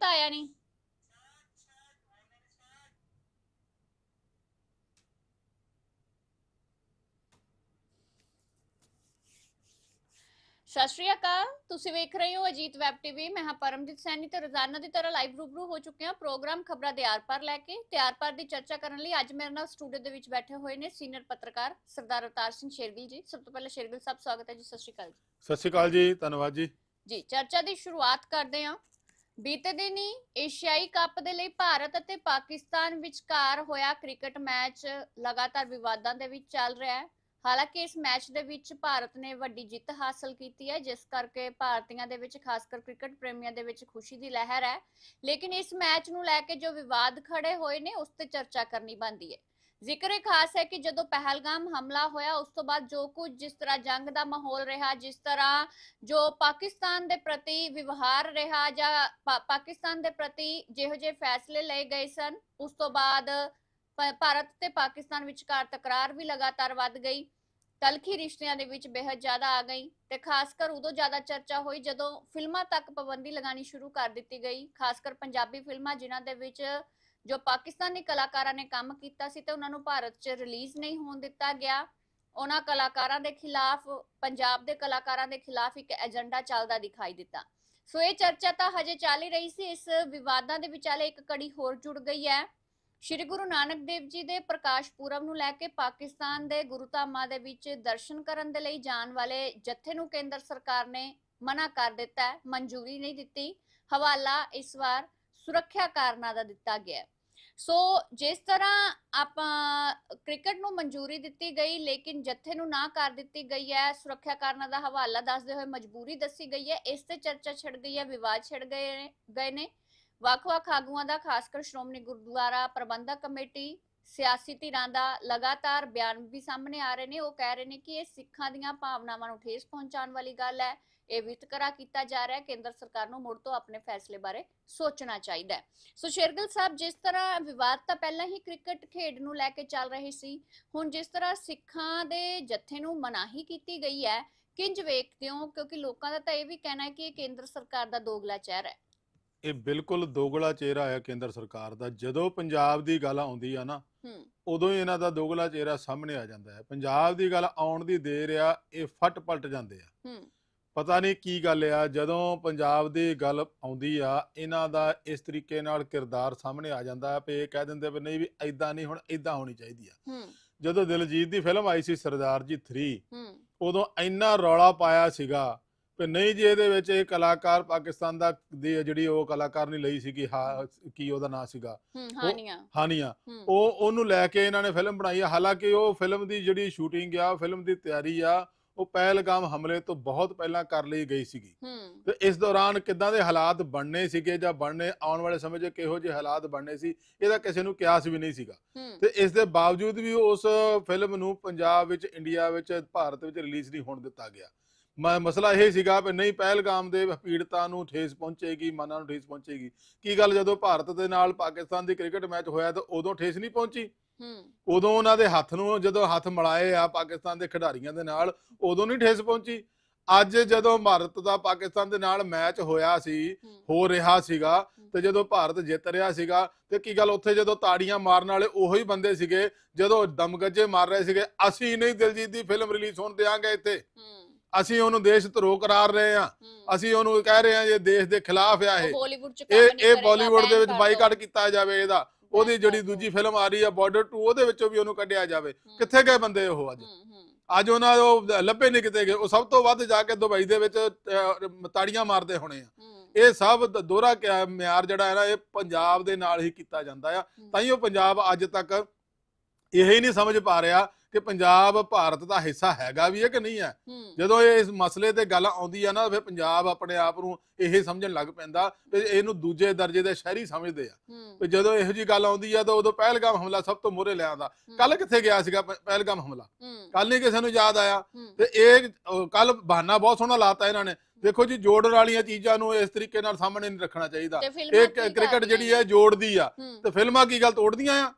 ਤਾਂ ਆਇਆ ਨਹੀਂ। ਸਤਿ ਸ਼੍ਰੀ ਅਕਾਲ ਤੁਸੀਂ ਵੇਖ ਰਹੇ ਹੋ ਅਜੀਤ ਵੈਬ ਟੀਵੀ ਮੈਂ ਹਾਂ ਪਰਮਜੀਤ ਸੈਣੀ ਤੇ ਰੋਜ਼ਾਨਾ ਦੀ ਤਰ੍ਹਾਂ ਲਾਈਵ ਰੂਬਰੂ ਹੋ ਚੁੱਕੇ ਹਾਂ ਪ੍ਰੋਗਰਾਮ ਖਬਰਾਂ ਦੇ ਆਰ ਪਾਰ ਲੈ ਕੇ। ਤੇ ਆਰ ਪਾਰ ਦੀ ਚਰਚਾ ਕਰਨ ਲਈ ਅੱਜ ਮੇਰੇ ਨਾਲ ਸਟੂਡੀਓ ਦੇ ਵਿੱਚ ਬੈਠੇ ਹੋਏ ਨੇ ਸੀਨੀਅਰ ਪੱਤਰਕਾਰ ਸਰਦਾਰ ਅਵਤਾਰ ਸਿੰਘ ਸ਼ੇਰਗਿਲ ਜੀ। ਸਭ ਤੋਂ ਪਹਿਲਾਂ ਸ਼ੇਰਗਿਲ ਸਾਹਿਬ ਸਵਾਗਤ ਹੈ ਜੀ। ਸਤਿ ਸ਼੍ਰੀ ਅਕਾਲ ਜੀ। ਸਤਿ ਸ਼੍ਰੀ ਅਕਾਲ ਜੀ ਧੰਨਵਾਦ ਜੀ। ਜੀ ਚਰਚਾ ਦੀ ਸ਼ੁਰੂਆਤ ਕਰਦੇ ਹਾਂ। ਬੀਤੇ ਦਿਨੀ ਏਸ਼ੀਆਈ ਕੱਪ ਦੇ ਲਈ ਭਾਰਤ ਅਤੇ ਪਾਕਿਸਤਾਨ ਵਿਚਕਾਰ ਹੋਇਆ ਕ੍ਰਿਕਟ ਮੈਚ ਲਗਾਤਾਰ ਵਿਵਾਦਾਂ ਦੇ ਵਿੱਚ ਚੱਲ ਰਿਹਾ ਹੈ। ਹਾਲਾਂਕਿ ਇਸ ਮੈਚ ਦੇ ਵਿੱਚ ਭਾਰਤ ਨੇ ਵੱਡੀ ਜਿੱਤ ਹਾਸਲ ਕੀਤੀ ਹੈ, ਜਿਸ ਕਰਕੇ ਭਾਰਤੀਆਂ ਦੇ ਵਿੱਚ ਖਾਸ ਕਰ ਕ੍ਰਿਕਟ ਪ੍ਰੇਮੀਆਂ ਦੇ ਵਿੱਚ ਖੁਸ਼ੀ ਦੀ ਲਹਿਰ ਹੈ। ਲੇਕਿਨ ਇਸ ਮੈਚ ਨੂੰ ਲੈ ਕੇ ਜੋ ਵਿਵਾਦ ਖੜੇ ਹੋਏ ਨੇ, ਉਸ ਤੇ ਚਰਚਾ ਕਰਨੀ ਬਣਦੀ ਹੈ। ਜ਼ਿਕਰ ਖਾਸ ਹੈ ਕਿ ਜਦੋਂ ਪਹਿਲਗਾਮ ਹਮਲਾ ਹੋਇਆ, ਉਸ ਤੋਂ ਬਾਅਦ ਜੋ ਕੁਝ ਜਿਸ ਤਰ੍ਹਾਂ ਜੰਗ ਦਾ ਮਾਹੌਲ ਰਿਹਾ, ਜਿਸ ਤਰ੍ਹਾਂ ਜੋ ਪਾਕਿਸਤਾਨ ਦੇ ਪ੍ਰਤੀ ਵਿਵਹਾਰ ਰਿਹਾ ਜਾਂ ਪਾਕਿਸਤਾਨ ਦੇ ਪ੍ਰਤੀ ਜਿਹੋ ਜਿਹੇ ਫੈਸਲੇ ਲਏ ਗਏ ਸਨ, ਉਸ ਤੋਂ ਬਾਅਦ ਭਾਰਤ ਤੇ ਪਾਕਿਸਤਾਨ ਵਿਚਕਾਰ ਤਕਰਾਰ ਵੀ ਲਗਾਤਾਰ ਵੱਧ ਗਈ, ਤਲਖੀ ਰਿਸ਼ਤਿਆਂ ਦੇ ਵਿੱਚ ਬੇहद ਜ਼ਿਆਦਾ ਆ ਗਈ ਤੇ ਖਾਸ ਕਰ ਉਦੋਂ ਜ਼ਿਆਦਾ ਚਰਚਾ ਹੋਈ ਜਦੋਂ ਫਿਲਮਾਂ ਤੱਕ ਪਾਬੰਦੀ ਲਗਾਣੀ ਸ਼ੁਰੂ ਕਰ ਦਿੱਤੀ ਗਈ ਖਾਸ ਕਰ ਪੰਜਾਬੀ ਫਿਲਮਾਂ ਜਿਨ੍ਹਾਂ ਦੇ ਵਿੱਚ ਜੋ ਪਾਕਿਸਤਾਨੀ ਕਲਾਕਾਰਾਂ ਨੇ ਕੰਮ ਕੀਤਾ ਸੀ ਤੇ ਉਹਨਾਂ ਨੂੰ ਭਾਰਤ 'ਚ ਰਿਲੀਜ਼ ਨਹੀਂ ਹੋਣ ਦਿੱਤਾ ਗਿਆ। ਉਹਨਾਂ ਕਲਾਕਾਰਾਂ ਦੇ ਖਿਲਾਫ, ਪੰਜਾਬ ਦੇ ਕਲਾਕਾਰਾਂ ਦੇ ਖਿਲਾਫ ਇੱਕ ਏਜੰਡਾ ਚੱਲਦਾ ਦਿਖਾਈ ਦਿੱਤਾ। ਸੋ ਇਹ ਚਰਚਾ ਤਾਂ ਹਜੇ ਚੱਲ ਹੀ ਰਹੀ ਸੀ। ਇਸ ਵਿਵਾਦਾਂ ਦੇ ਵਿਚਾਲੇ ਇੱਕ ਕੜੀ ਹੋਰ ਜੁੜ ਗਈ ਹੈ। ਸ਼੍ਰੀ ਗੁਰੂ ਨਾਨਕ ਦੇਵ ਜੀ ਦੇ ਪ੍ਰਕਾਸ਼ ਪੁਰਬ ਨੂੰ ਲੈ ਕੇ ਪਾਕਿਸਤਾਨ ਦੇ ਗੁਰੂਧਾਮਾਂ ਦੇ ਵਿੱਚ ਦਰਸ਼ਨ ਕਰਨ ਦੇ ਲਈ ਜਾਣ ਵਾਲੇ ਜਥੇ ਨੂੰ ਕੇਂਦਰ ਸਰਕਾਰ ਨੇ ਮਨਾ ਕਰ ਦਿੱਤਾ ਹੈ। ਮਨਜ਼ੂਰੀ ਨਹੀਂ ਦਿੱਤੀ। ਹਵਾਲਾ ਇਸ ਵਾਰ ਸੁਰੱਖਿਆ ਕਾਰਨਾਂ ਦਾ ਦਿੱਤਾ ਗਿਆ ਹੈ। ਸੋ ਜਿਸ ਤਰ੍ਹਾਂ ਆਪਾਂ ਕ੍ਰਿਕਟ ਨੂੰ ਮਨਜ਼ੂਰੀ ਦਿੱਤੀ ਗਈ, ਲੇਕਿਨ ਜੱਥੇ ਨੂੰ ਨਾ ਕਰ ਦਿੱਤੀ ਗਈ ਹੈ, ਸੁਰੱਖਿਆ ਕਾਰਨਾਂ ਦਾ ਹਵਾਲਾ ਦੱਸਦੇ ਹੋਏ ਮਜਬੂਰੀ ਦੱਸੀ ਗਈ ਹੈ, ਇਸ ਤੇ ਚਰਚਾ ਛਿੜ ਗਈ ਹੈ, ਵਿਵਾਦ ਛਿੜ ਗਏ ਗਏ ਨੇ। ਵੱਖ-ਵੱਖ ਆਗੂਆਂ ਦਾ ਖਾਸ ਕਰ ਸ਼੍ਰੋਮਣੀ ਗੁਰਦੁਆਰਾ ਪ੍ਰਬੰਧਕ ਕਮੇਟੀ, ਸਿਆਸੀ ਧਿਰਾਂ ਦਾ ਲਗਾਤਾਰ ਬਿਆਨ ਵੀ ਸਾਹਮਣੇ ਆ ਰਹੇ ਨੇ। ਉਹ ਕਹਿ ਰਹੇ ਨੇ ਕਿ ਇਹ ਸਿੱਖਾਂ ਦੀਆਂ ਭਾਵਨਾਵਾਂ ਨੂੰ ਠੇਸ ਪਹੁੰਚਾਉਣ ਵਾਲੀ ਗੱਲ ਹੈ। ਇਹ ਵਿਤਕਰਾ ਕੀਤਾ ਜਾ ਰਿਹਾ ਹੈ। ਕੇਂਦਰ ਸਰਕਾਰ ਨੂੰ ਮੁੜ ਤੋਂ ਆਪਣੇ ਫੈਸਲੇ ਬਾਰੇ ਸੋਚਣਾ ਚਾਹੀਦਾ ਹੈ। ਸੋ ਸ਼ੇਰਗਿਲ ਸਾਹਿਬ ਜਿਸ ਤਰ੍ਹਾਂ ਵਿਵਾਦ ਤਾਂ ਪਹਿਲਾਂ ਹੀ ਕ੍ਰਿਕਟ ਖੇਡ ਨੂੰ ਲੈ ਕੇ ਚੱਲ ਰਹੇ ਸੀ ਹੁਣ ਜਿਸ ਤਰ੍ਹਾਂ ਸਿੱਖਾਂ ਦੇ ਜਥੇ ਨੂੰ ਮਨਾਹੀ ਕੀਤੀ ਗਈ ਹੈ ਕਿੰਜ ਵੇਖਦੇ ਹੋ? ਕਿਉਂਕਿ ਲੋਕਾਂ ਦਾ ਤਾਂ ਇਹ ਵੀ ਕਹਿਣਾ ਹੈ ਕਿ ਇਹ ਕੇਂਦਰ ਸਰਕਾਰ ਦਾ ਦੋਗਲਾ ਚਿਹਰਾ ਹੈ। ਇਹ ਬਿਲਕੁਲ ਦੋਗਲਾ ਚਿਹਰਾ ਹੈ ਕੇਂਦਰ ਸਰਕਾਰ ਦਾ। ਜਦੋਂ ਪੰਜਾਬ ਦੀ ਗੱਲ ਆਉਂਦੀ ਆ ਨਾ ਹੂੰ। ਉਦੋਂ ਹੀ ਇਹਨਾਂ ਦਾ ਦੋਗਲਾ ਚਿਹਰਾ ਸਾਹਮਣੇ ਆ ਜਾਂਦਾ ਹੈ। ਪੰਜਾਬ ਦੀ ਗੱਲ ਆਉਣ ਦੀ ਦੇਰ ਆ ਇਹ ਫਟ ਪਲਟ ਜਾਂਦੇ ਆ। ਹੂੰ। ਪਤਾ ਨਹੀਂ ਕੀ ਗੱਲ ਆ ਜਦੋਂ ਪੰਜਾਬ ਦੀ ਗੱਲ ਆਉਂਦੀ ਆ ਇਹਨਾਂ ਦਾ ਇਸ ਤਰੀਕੇ ਨਾਲ ਕਿਰਦਾਰ ਸਾਹਮਣੇ ਆ ਜਾਂਦਾ ਹੈ ਇਹ ਕਹਿ ਦਿੰਦੇ ਵੀ ਨਹੀਂ ਵੀ ਐਦਾਂ ਨਹੀਂ ਹੁਣ ਐਦਾਂ ਹੋਣੀ ਚਾਹੀਦੀ ਆ। ਜਦੋਂ ਦਿਲਜੀਤ ਦੀ ਫਿਲਮ ਆਈ ਸੀ ਸਰਦਾਰ ਜੀ 3 ਹੂੰ। ਉਦੋਂ ਇੰਨਾ ਰੌਲਾ ਪਾਇਆ ਸੀਗਾ ਕਿ ਨਹੀਂ ਜੀ ਇਹਦੇ ਵਿੱਚ ਇਹ ਕਲਾਕਾਰ ਪਾਕਿਸਤਾਨ ਦਾ ਜਿਹੜੀ ਉਹ ਕਲਾਕਾਰ ਨਹੀਂ ਲਈ ਸੀਗੀ ਕੀ ਉਹਦਾ ਨਾਂ ਸੀਗਾ? ਹਾਨੀਆਂ। ਹਾਨੀਆ। ਉਹ ਉਹਨੂੰ ਲੈ ਕੇ ਇਹਨਾਂ ਨੇ ਫਿਲਮ ਬਣਾਈ ਆ ਹਾਲਾਂਕਿ ਉਹ ਫਿਲਮ ਦੀ ਜਿਹੜੀ ਸ਼ੂਟਿੰਗ ਆ ਫਿਲਮ ਦੀ ਤਿਆਰੀ ਆ ਉਹ ਪਹਿਲਗਾਮ ਹਮਲੇ ਤੋਂ ਬਹੁਤ ਪਹਿਲਾਂ ਕਰ ਲਈ ਗਈ ਸੀਗੀ। ਤੇ ਇਸ ਦੌਰਾਨ ਕਿੱਦਾਂ ਦੇ ਹਾਲਾਤ ਬਣਨੇ ਸੀਗੇ ਜਾਂ ਬਣਨੇ ਆਉਣ ਵਾਲੇ ਸਮੇਂ 'ਚ ਕਿਹੋ ਜਿਹੇ ਹਾਲਾਤ ਬਣਨੇ ਸੀ ਇਹਦਾ ਕਿਸੇ ਨੂੰ ਕਿਆਸ ਵੀ ਨਹੀਂ ਸੀਗਾ। ਤੇ ਇਸ ਦੇ ਬਾਵਜੂਦ ਵੀ ਉਸ ਫਿਲਮ ਨੂੰ ਪੰਜਾਬ ਵਿੱਚ ਇੰਡੀਆ ਵਿੱਚ ਭਾਰਤ ਵਿੱਚ ਰਿਲੀਜ਼ ਨਹੀਂ ਹੋਣ ਦਿੱਤਾ ਗਿਆ। ਮਸਲਾ ਇਹ ਸੀਗਾ ਵੀ ਨਹੀਂ ਪਹਿਲਗਾਮ ਦੇ ਪੀੜਤਾਂ ਨੂੰ ਠੇਸ ਪਹੁੰਚੇਗੀ ਮਨਾਂ ਨੂੰ ਠੇਸ ਪਹੁੰਚੇਗੀ। ਕੀ ਗੱਲ ਜਦੋਂ ਭਾਰਤ ਦੇ ਨਾਲ ਪਾਕਿਸਤਾਨ ਦੀ ਕ੍ਰਿਕਟ ਮੈਚ ਹੋਇਆ ਤਾਂ ਉਦੋਂ ਠੇਸ ਨਹੀਂ ਪਹੁੰਚੀ? ਉਦੋਂ ਉਹਨਾਂ ਦੇ ਹੱਥ ਨੂੰ ਜਦੋਂ ਹੱਥ ਮਿਲਾਏ ਆ ਪਾਕਿਸਤਾਨ ਦੇ ਖਿਡਾਰੀਆਂ ਦੇ ਨਾਲ ਉਦੋਂ ਨਹੀਂ ਠੇਸ ਪਹੁੰਚੀ। ਅੱਜ ਜਦੋਂ ਭਾਰਤ ਦਾ ਪਾਕਿਸਤਾਨ ਦੇ ਨਾਲ ਮੈਚ ਹੋਇਆ ਸੀ ਹੂੰ। ਰਿਹਾ ਸੀਗਾ ਤੇ ਜਦੋਂ ਭਾਰਤ ਜਿੱਤ ਰਿਹਾ ਸੀਗਾ ਤੇ ਕੀ ਗੱਲ ਉੱਥੇ ਜਦੋਂ ਤਾੜੀਆਂ ਮਾਰਨ ਵਾਲੇ ਉਹੀ ਬੰਦੇ ਸੀਗੇ ਜਦੋਂ ਦਮਗੱਜੇ ਮਾਰ ਰਹੇ ਸੀਗੇ ਅਸੀਂ ਨਹੀਂ ਦਿਲਜੀਤ ਦੀ ਫਿਲਮ ਰਿਲੀਜ਼ ਹੋਣ ਦਿਆਂਗੇ ਇੱਥੇ। ਅਸੀਂ ਉਹਨੂੰ ਦੇਸ਼ ਧਰੋਹ ਕਰਾਰ ਰਹੇ ਆ ਅਸੀਂ ਉਹਨੂੰ ਕਹਿ ਰਹੇ ਆ ਇਹ ਦੇਸ਼ ਦੇ ਖਿਲਾਫ ਆ ਇਹ। ਇਹ ਬਾਲੀਵੁੱਡ ਦੇ ਵਿੱਚ ਬਾਈਕਾਟ। ਕੀਤਾ ਜਾਵੇ ਇਹਦਾ। ਉਹਦੀ ਜਿਹੜੀ ਦੂਜੀ। ਫਿਲਮ ਆ ਰਹੀ ਆ ਬਾਰਡਰ 2 ਉਹਦੇ ਵਿੱਚੋਂ ਵੀ ਉਹਨੂੰ ਕੱਢਿਆ ਜਾਵੇ। ਕਿੱਥੇ ਗਏ ਬੰਦੇ ਉਹ ਅੱਜ? ਅੱਜ ਉਹਨਾਂ ਉਹ ਲੱਭੇ ਨਹੀਂ ਕਿਤੇ ਗਏ। ਉਹ ਸਭ ਤੋਂ ਵੱਧ ਜਾ ਕੇ ਦੁਬਈ ਦੇ ਵਿੱਚ ਤਾੜੀਆਂ ਮਾਰਦੇ ਹੋਣੇ ਆ। ਇਹ ਸਭ ਦੋਹਰਾ ਮਿਆਰ ਜਿਹੜਾ ਹੈ ਨਾ ਇਹ ਪੰਜਾਬ ਦੇ ਨਾਲ ਹੀ ਕੀਤਾ ਜਾਂਦਾ ਆ। ਤਾਂ ਹੀ ਉਹ ਪੰਜਾਬ ਅੱਜ ਤੱਕ ਇਹ ਹੀ ਨਹੀਂ ਸਮਝ ਪਾ ਰਿਹਾ ਕਿ ਪੰਜਾਬ ਭਾਰਤ ਦਾ ਹਿੱਸਾ ਹੈਗਾ ਵੀ ਹੈ ਕਿ ਨਹੀਂ ਹੈ? ਜਦੋਂ ਇਹ ਇਸ ਮਸਲੇ ਤੇ ਗੱਲ ਆਉਂਦੀ ਆ ਨਾ ਫਿਰ ਪੰਜਾਬ ਆਪਣੇ ਆਪ ਨੂੰ ਇਹ ਸਮਝਣ ਲੱਗ ਪੈਂਦਾ ਵੀ ਇਹਨੂੰ ਦੂਜੇ ਦਰਜੇ ਦੇ ਸ਼ਹਿਰੀ ਸਮਝਦੇ ਆ। ਤੇ ਜਦੋਂ ਇਹੋ ਜੀ ਗੱਲ ਆਉਂਦੀ ਆ ਤਾਂ ਉਦੋਂ ਪਹਿਲਗਾਮ ਹਮਲਾ ਸਭ ਤੋਂ ਮੂਹਰੇ ਲਿਆਂਦਾ ਕੱਲ ਕਿੱਥੇ ਗਿਆ ਸੀਗਾ ਪਹਿਲਗਾਮ ਹਮਲਾ? ਕੱਲ ਨਹੀਂ ਕਿਸੇ ਨੂੰ ਯਾਦ ਆਇਆ। ਤੇ ਇਹ ਕੱਲ ਬਹਾਨਾ ਬਹੁਤ ਸੋਹਣਾ ਲਾਤਾ ਇਹਨਾਂ ਨੇ। ਦੇਖੋ ਜੀ ਜੋੜਨ ਵਾਲੀਆਂ ਚੀਜ਼ਾਂ ਨੂੰ ਇਸ ਤਰੀਕੇ ਨਾਲ ਸਾਹਮਣੇ ਨਹੀਂ ਰੱਖਣਾ ਚਾਹੀਦਾ। ਤੇ ਇਹ ਕ੍ਰਿਕਟ ਜਿਹੜੀ ਹੈ ਜੋੜਦੀ ਆ। ਤੇ ਫਿਲਮਾਂ ਕੀ ਗੱਲ ਤੋੜਦੀਆਂ ਆ?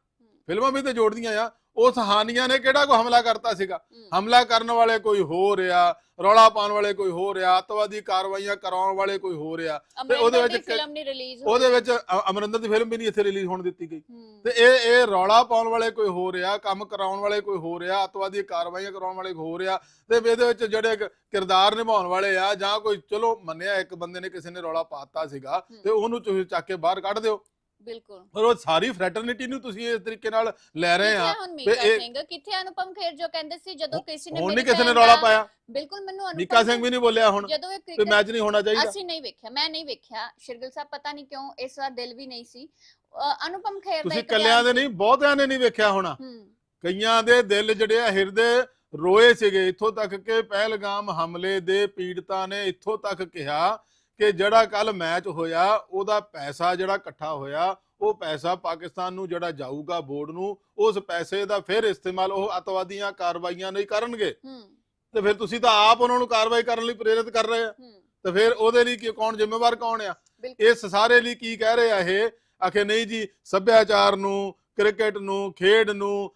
ਫਿਲਮਾਂ ਵੀ ਤੇ ਜੋੜਦੀਆਂ ਆ। ਉਸ ਹਾਨੀਆਂ ਨੇ ਕਿਹੜਾ ਕੋ ਹਮਲਾ ਕਰਤਾ ਸੀਗਾ? ਹਮਲਾ ਕਰਨ ਵਾਲੇ ਕੋਈ ਹੋ ਰਿਹਾ ਰੌਲਾ ਪਾਉਣ ਵਾਲੇ ਕੋਈ ਹੋ ਰਿਹਾ ਅੱਤਵਾਦੀ ਕਾਰਵਾਈਆਂ ਕਰਾਉਣ ਵਾਲੇ ਕੋਈ ਹੋ ਰਿਹਾ ਉਹਦੇ ਅਮਰਿੰਦਰ ਵਿੱਚ ਫਿਲਮ ਨਹੀਂ ਰਿਲੀਜ਼ ਉਹਦੇ ਵਿੱਚ ਅਮਰਿੰਦਰ ਦੀ ਫਿਲਮ ਵੀ ਨਹੀਂ ਇੱਥੇ ਰਿਲੀਜ਼ ਹੋਣ ਦਿੱਤੀ ਗਈ। ਤੇ ਇਹ ਇਹ ਰੌਲਾ ਪਾਉਣ ਵਾਲੇ ਕੋਈ ਹੋ ਰਿਹਾ ਕੰਮ ਕਰਾਉਣ ਵਾਲੇ ਕੋਈ ਹੋ ਰਿਹਾ ਅੱਤਵਾਦੀ ਕਾਰਵਾਈਆਂ ਕਰਾਉਣ ਵਾਲੇ ਕੋਈ ਹੋ ਰਿਹਾ ਤੇ ਇਹਦੇ ਵਿੱਚ ਜਿਹੜੇ ਕਿਰਦਾਰ ਨਿਭਾਉਣ ਵਾਲੇ ਆ ਜਾਂ ਕੋਈ ਚਲੋ ਮੰਨਿਆ ਇੱਕ ਬੰਦੇ ਨੇ ਕਿਸੇ ਨੇ ਰੌਲਾ ਪਾਤਾ ਸੀਗਾ ਤੇ ਉਹਨੂੰ ਤੁਸੀਂ ਚੱਕ ਕੇ ਬਾਹਰ ਕੱਢ ਦਿਓ। ਬਿਲਕੁਲ। ਪਰ ਉਹ ਸਾਰੀ ਫਰੈਟਰਨਿਟੀ ਨੂੰ ਤੁਸੀਂ ਇਸ ਤਰੀਕੇ ਨਾਲ ਲੈ ਰਹੇ ਆ ਹੁਣ ਮੀਕਾ ਸਿੰਘ? ਕਿੱਥੇ ਅਨੁਪਮ ਖੇਰ ਜੋ ਕਹਿੰਦੇ ਸੀ ਜਦੋਂ ਕਿਸੇ ਨੇ ਹੁਣ ਨਹੀਂ ਕਿਸੇ ਨੇ ਰੌਲਾ ਪਾਇਆ। ਬਿਲਕੁਲ ਮੈਨੂੰ ਅਨੁਪਮ ਮੀਕਾ ਸਿੰਘ ਵੀ ਨਹੀਂ ਬੋਲਿਆ ਹੁਣ। ਜਦੋਂ ਇਹ ਤੇ ਮੈਚ ਨਹੀਂ ਹੋਣਾ ਚਾਹੀਦਾ। ਅਸੀਂ ਨਹੀਂ ਵੇਖਿਆ ਮੈਂ ਨਹੀਂ ਵੇਖਿਆ। ਸ਼ਿਰਗਲ ਸਾਹਿਬ ਪਤਾ ਨਹੀਂ ਕਿਉਂ ਇਸ ਵਾਰ ਦਿਲ ਵੀ ਨਹੀਂ ਸੀ। ਅਨੁਪਮ ਖੇਰ ਦਾ ਤੁਸੀਂ ਕੱਲਿਆਂ ਦੇ ਨਹੀਂ ਬਹੁਤਿਆਂ ਨੇ ਨਹੀਂ ਵੇਖਿਆ ਹੋਣਾ। ਕਈਆਂ ਦੇ ਦਿਲ ਜਿਹੜੇ ਆ ਹਿਰਦੇ ਰੋਏ ਸੀਗੇ। ਇੱਥੋਂ ਤੱਕ ਕਿ ਪਹਿਲਗਾਮ ਹਮਲੇ ਦੇ ਪੀੜਤਾਂ ਨੇ ਇੱਥੋਂ ਤੱਕ ਕਿਹਾ ਕਿ ਜਿਹੜਾ ਕੱਲ ਮੈਚ ਹੋਇਆ ਉਹਦਾ ਪੈਸਾ ਜਿਹੜਾ ਇਕੱਠਾ ਹੋਇਆ ਉਹ ਪੈਸਾ ਪਾਕਿਸਤਾਨ ਨੂੰ ਜਿਹੜਾ ਜਾਊਗਾ ਬੋਰਡ ਨੂੰ ਉਸ ਪੈਸੇ ਦਾ ਫਿਰ ਇਸਤੇਮਾਲ ਉਹ ਅਤਵਾਦੀਆਂ ਕਾਰਵਾਈਆਂ ਨਹੀਂ ਕਰਨਗੇ। ਤੇ ਫਿਰ ਤੁਸੀਂ ਤਾਂ ਆਪ ਉਹਨਾਂ ਨੂੰ ਕਾਰਵਾਈ ਕਰਨ ਲਈ ਪ੍ਰੇਰਿਤ ਕਰ ਰਹੇ ਆ। ਤੇ ਫਿਰ ਉਹਦੇ ਲਈ ਕੀ ਕੌਣ ਜ਼ਿੰਮੇਵਾਰ ਕੌਣ ਆ? ਇਸ ਸਾਰੇ ਲਈ ਕੀ ਕਹਿ ਰਹੇ ਆ ਇਹ? ਆਖੇ ਨਹੀਂ ਜੀ ਸੱਭਿਆਚਾਰ ਨੂੰ ਕ੍ਰਿਕਟ ਨੂੰ ਖੇਡ ਨੂੰ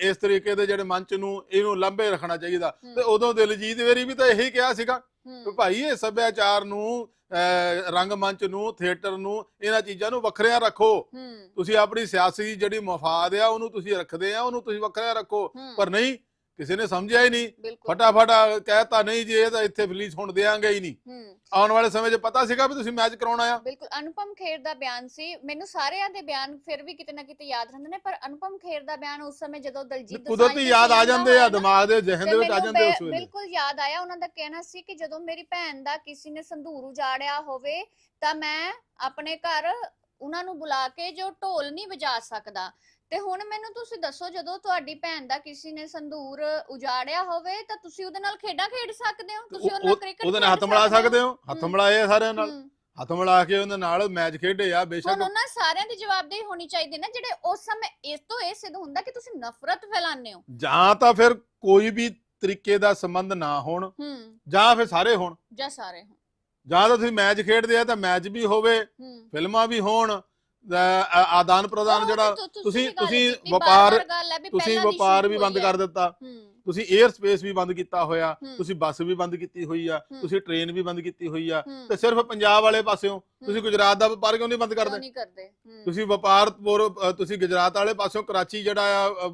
ਇਸ ਤਰੀਕੇ ਦੇ ਜਿਹੜੇ ਮੰਚ ਨੂੰ ਇਹਨੂੰ ਲੰਬੇ ਰੱਖਣਾ ਚਾਹੀਦਾ। ਤੇ ਉਦੋਂ ਦਿਲਜੀਤ ਵੇਰੀ ਵੀ ਤਾਂ ਇਹੀ ਕਿਹਾ ਸੀਗਾ। ਕਿ ਭਾਈ ਇਹ ਸੱਭਿਆਚਾਰ ਨੂੰ ਅ, ਰੰਗਮੰਚ ਨੂੰ ਥੀਏਟਰ ਨੂੰ ਇਹਨਾਂ ਚੀਜ਼ਾਂ ਨੂੰ ਵੱਖਰਿਆਂ ਰੱਖੋ। ਤੁਸੀਂ ਆਪਣੀ ਸਿਆਸੀ ਜਿਹੜੀ ਮਫਾਦ ਆ ਉਹਨੂੰ ਤੁਸੀਂ ਰੱਖਦੇ ਆ ਉਹਨੂੰ ਤੁਸੀਂ ਵੱਖਰਿਆਂ ਰੱਖੋ। ਪਰ ਨਹੀਂ ਕਿਸੇ ਨੇ ਸਮਝਿਆ ਹੀ ਨਹੀਂ। ਬਿਲਕੁਲ। ਫਟਾਫਟ ਕਹਿਤਾ ਨਹੀਂ ਜੀ ਇਹ ਤਾਂ ਇੱਥੇ ਰਿਲੀਜ਼ ਹੋਣ ਦੇਾਂਗੇ ਹੀ ਨਹੀਂ। ਹੂੰ। ਆਉਣ ਵਾਲੇ ਸਮੇਂ 'ਚ ਪਤਾ ਸੀਗਾ ਵੀ ਤੁਸੀਂ ਮੈਚ ਕਰਾਉਣਾ ਆ। ਬਿਲਕੁਲ ਅਨੁਪਮ ਖੇਰ ਦਾ ਬਿਆਨ ਸੀ। ਮੈਨੂੰ ਸਾਰਿਆਂ ਦੇ ਬਿਆਨ ਫਿਰ ਵੀ ਕਿਤੇ ਨਾ ਕਿਤੇ ਯਾਦ ਰਹਿੰਦੇ ਨੇ ਪਰ ਅਨੁਪਮ ਖੇਰ ਦਾ ਬਿਆਨ ਉਸ ਸਮੇਂ ਜਦੋਂ ਦਲਜੀਤ ਦੋਸਾਂਝ ਕੁਦਰਤੀ ਦੀ ਯਾਦ ਆ ਜਾਂਦੇ ਆ ਨਾ, ਦਿਮਾਗ ਦੇ ਜ਼ਿਹਨ ਤੇ ਦੇ ਵਿੱਚ ਆ ਮੈਨੂੰ ਜਾਂਦੇ ਉਸ ਵੇਲੇ। ਬਿਲਕੁਲ ਯਾਦ ਆਇਆ ਉਹਨਾਂ ਦਾ ਕਹਿਣਾ ਸੀ ਕਿ ਜਦੋਂ ਮੇਰੀ ਭੈਣ ਦਾ ਕਿਸੇ ਨੇ ਸੰਧੂਰ ਉਜਾੜਿਆ ਹੋਵੇ ਤਾਂ ਮੈਂ ਆਪਣੇ ਘਰ ਉਹਨਾਂ ਨੂੰ ਬੁਲਾ ਕੇ ਜੋ ਢੋਲ ਨਹੀਂ ਵਜਾ ਸਕਦਾ ਤੇ ਹੁਣ ਮੈਨੂੰ ਤੁਸੀਂ ਦੱਸੋ ਜਦੋਂ ਤੁਹਾਡੀ ਭੈਣ ਦਾ ਕਿਸੇ ਨੇ ਸੰਧੂਰ ਉਜਾੜਿਆ ਹੋਵੇ ਤਾਂ ਤੁਸੀਂ ਉਹਦੇ ਨਾਲ ਖੇਡਾਂ ਖੇਡ ਸਕਦੇ ਹੋ? ਤੁਸੀਂ ਉਹਦੇ ਨਾਲ ਕ੍ਰਿਕਟ ਉਹਦੇ ਨਾਲ ਹੱਥ ਮਿਲਾ ਸਕਦੇ ਹੋ? ਹੱਥ। ਮਿਲਾਏ ਆ ਸਾਰਿਆਂ ਨਾਲ। ਹੱਥ ਮਿਲਾ ਕੇ ਉਹਦੇ ਨਾਲ ਮੈਚ ਖੇਡੇ ਆ ਹੁਣ ਬੇਸ਼ੱਕ ਉਹਨਾਂ ਸਾਰਿਆਂ ਦੀ ਜਵਾਬਦੇਹੀ ਹੋਣੀ ਚਾਹੀਦੀ ਨਾ ਜਿਹੜੇ ਉਸ ਸਮੇਂ ਇਸ ਤੋਂ ਇਹ ਸਿੱਧ ਹੁੰਦਾ ਕਿ ਤੁਸੀਂ ਨਫ਼ਰਤ ਫੈਲਾਉਂਦੇ ਹੋ। ਜਾਂ ਤਾਂ ਫਿਰ ਕੋਈ ਵੀ ਤਰੀਕੇ ਦਾ ਸੰਬੰਧ ਨਾ ਹੋਣ ਜਾਂ ਫਿਰ ਸਾਰੇ ਹੋਣ। ਜਾਂ ਸਾਰੇ ਹੋ ਜਾਂ ਤਾਂ ਤੁਸੀਂ ਮੈਚ ਖੇਡਦੇ ਆ ਤਾਂ ਮੈਚ ਵੀ ਹੋਵੇ ਫਿਲਮਾਂ ਵੀ ਹੋਣ ਆਦਾਨ ਪ੍ਰਦਾਨ ਜਿਹੜਾ ਤੁਸੀਂ- ਤੁਸੀਂ ਵਪਾਰ- ਤੁਸੀਂ ਵਪਾਰ ਵੀ ਬੰਦ ਕਰ। ਦਿੱਤਾ ਤੁਸੀਂ 에ਅਰ ਸਪੇਸ ਵੀ ਬੰਦ ਕੀਤਾ ਹੋਇਆ ਤੁਸੀਂ ਬੱਸ ਵੀ ਬੰਦ ਕੀਤੀ ਹੋਈ ਆ। ਤੁਸੀਂ ਟ੍ਰੇਨ ਵੀ ਬੰਦ ਕੀਤੀ ਹੋਈ ਆ ਤੇ ਸਿਰਫ ਪੰਜਾਬ ਵਾਲੇ ਪਾਸਿਓਂ ਤੁਸੀਂ। ਗੁਜਰਾਤ ਦਾ ਵਪਾਰ ਕਿਉਂ ਨਹੀਂ ਬੰਦ ਕਰਦੇ? ਨਹੀਂ ਕਰਦੇ? ਹੂੰ, ਤੁਸੀਂ ਵਪਾਰ ਤੁਸੀਂ ਗੁਜਰਾਤ ਵਾਲੇ ਪਾਸਿਓਂ ਕਰਾਚੀ ਜਿਹੜਾ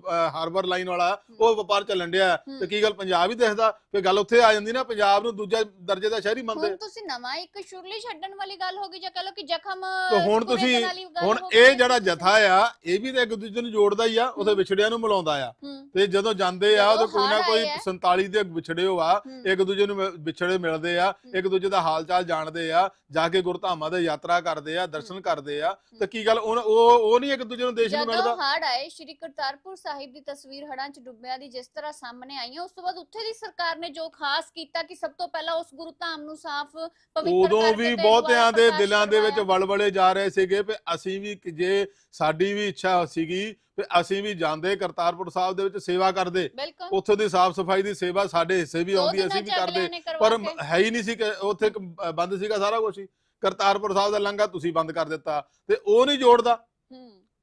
ਆ ਹਾਰਬਰ ਲਾਈਨ ਵਾਲਾ ਉਹ ਵਪਾਰ ਚੱਲਣ ਡਿਆ। ਤੇ ਕੀ ਗੱਲ ਪੰਜਾਬ ਹੀ ਦੇਖਦਾ? ਫੇ ਗੱਲ ਉੱਥੇ ਆ ਜਾਂਦੀ ਨਾ ਪੰਜਾਬ ਨੂੰ ਦੂਜਾ ਦਰਜੇ ਦਾ ਸ਼ਹਿਰੀ ਮੰਨਦੇ। ਹੁਣ ਤੁਸੀਂ ਨਵਾਂ ਇੱਕ ਸ਼ੁਰਲੀ ਛੱਡਣ ਵਾਲੀ ਗੱਲ ਹੋ ਗਈ ਜਾਂ ਕਹ ਲਓ ਕਿ ਜ਼ਖਮ ਤੇ ਹੁਣ ਤੁਸੀਂ- ਹੁਣ ਇਹ ਜਿਹੜਾ ਜਥਾ ਆ ਇਹ ਵੀ ਤਾਂ ਇੱਕ ਦੂਜੇ ਨੂੰ ਜੋੜਦਾ ਹੀ ਆ ਉਹਦੇ। ਵਿਛੜਿਆਂ ਨੂੰ ਮਿਲਾਉਂਦਾ ਆ। ਤੇ ਜਦੋਂ ਜਾਂਦੇ ਆ ਉਹਦੇ ਕੋਈ ਨਾ ਕੋਈ ਆਏ ਆ। 47 ਦੇ ਵਿਛੜੇ ਹੋ ਆ ਹੂੰ, ਇੱਕ ਦੂਜੇ ਨੂੰ ਵਿਛੜੇ ਮਿਲਦੇ ਆ ਇੱਕ ਦੂਜੇ ਦਾ ਹਾਲ ਚਾਲ ਜਾਣਦੇ ਆ ਜਾ ਕੇ ਗੁਰਧਾਮਾਂ ਦੇ ਯਾਤਰਾ ਕਰਦੇ ਆ ਦਰਸ਼ਨ ਕਰਦੇ ਆ ਤੇ ਕੀ ਗੱਲ ਉਹ ਉਹ ਨਹੀਂ ਇੱਕ ਦੂਜੇ ਨੂੰ ਦੇਸ਼ ਨੂੰ ਜਦੋਂ ਮਿਲਦਾ? ਹੜ ਆਏ ਸ਼੍ਰੀ ਕਰਤਾਰਪੁਰ ਸਾਹਿਬ ਦੀ ਤਸਵੀਰ ਹੜਾਂ ਚ ਡੁੱਬਿਆਂ ਦੀ ਜਿਸ ਤਰ੍ਹਾਂ ਸਾਹਮਣੇ ਆਈਆਂ ਉਸ ਤੋਂ ਬਾਅਦ ਉੱਥੇ ਦੀ ਸਰਕਾਰ ਨੇ ਜੋ ਖਾਸ ਕੀਤਾ ਕਿ ਸਭ ਤੋਂ ਪਹਿਲਾਂ ਉਸ ਗੁਰੂ ਧਾਮ ਨੂੰ ਸਾਫ਼ ਪਵਿੱਤਰ ਉਦੋਂ ਕਰਕੇ ਵੀ ਤੇ ਬਹੁਤਿਆਂ ਦੇ ਦਿਲਾਂ ਦੇ ਵਿੱਚ ਵਲਵਲੇ ਜਾ ਰਹੇ ਸੀਗੇ ਵੀ ਅਸੀਂ ਵੀ ਕਿ ਜੇ ਸਾਡੀ ਵੀ ਇੱਛਾ ਸੀਗੀ ਵੀ ਅਸੀਂ ਵੀ ਜਾਂਦੇ ਕਰਤਾਰਪੁਰ ਸਾਹਿਬ ਦੇ ਵਿੱਚ ਸੇਵਾ ਕਰਦੇ। ਉੱਥੋਂ ਦੀ ਸਾਫ਼ ਸਫ਼ਾਈ ਦੀ ਸੇਵਾ ਸਾਡੇ ਹਿੱਸੇ ਵੀ ਆਉਂਦੀ ਅਸੀਂ ਵੀ ਕਰਦੇ। ਪਰ ਹੈ ਹੀ ਨਹੀਂ ਸੀ ਕਿ ਉੱਥੇ ਬੰਦ ਸੀਗਾ ਸਾਰਾ ਕੁਝ ਹੀ। ਕਰਤਾਰਪੁਰ ਸਾਹਿਬ ਦਾ ਲੰਗਾ ਤੁਸੀਂ ਬੰਦ ਕਰ ਦਿੱਤਾ ਤੇ ਉਹ ਨਹੀਂ ਜੋੜਦਾ।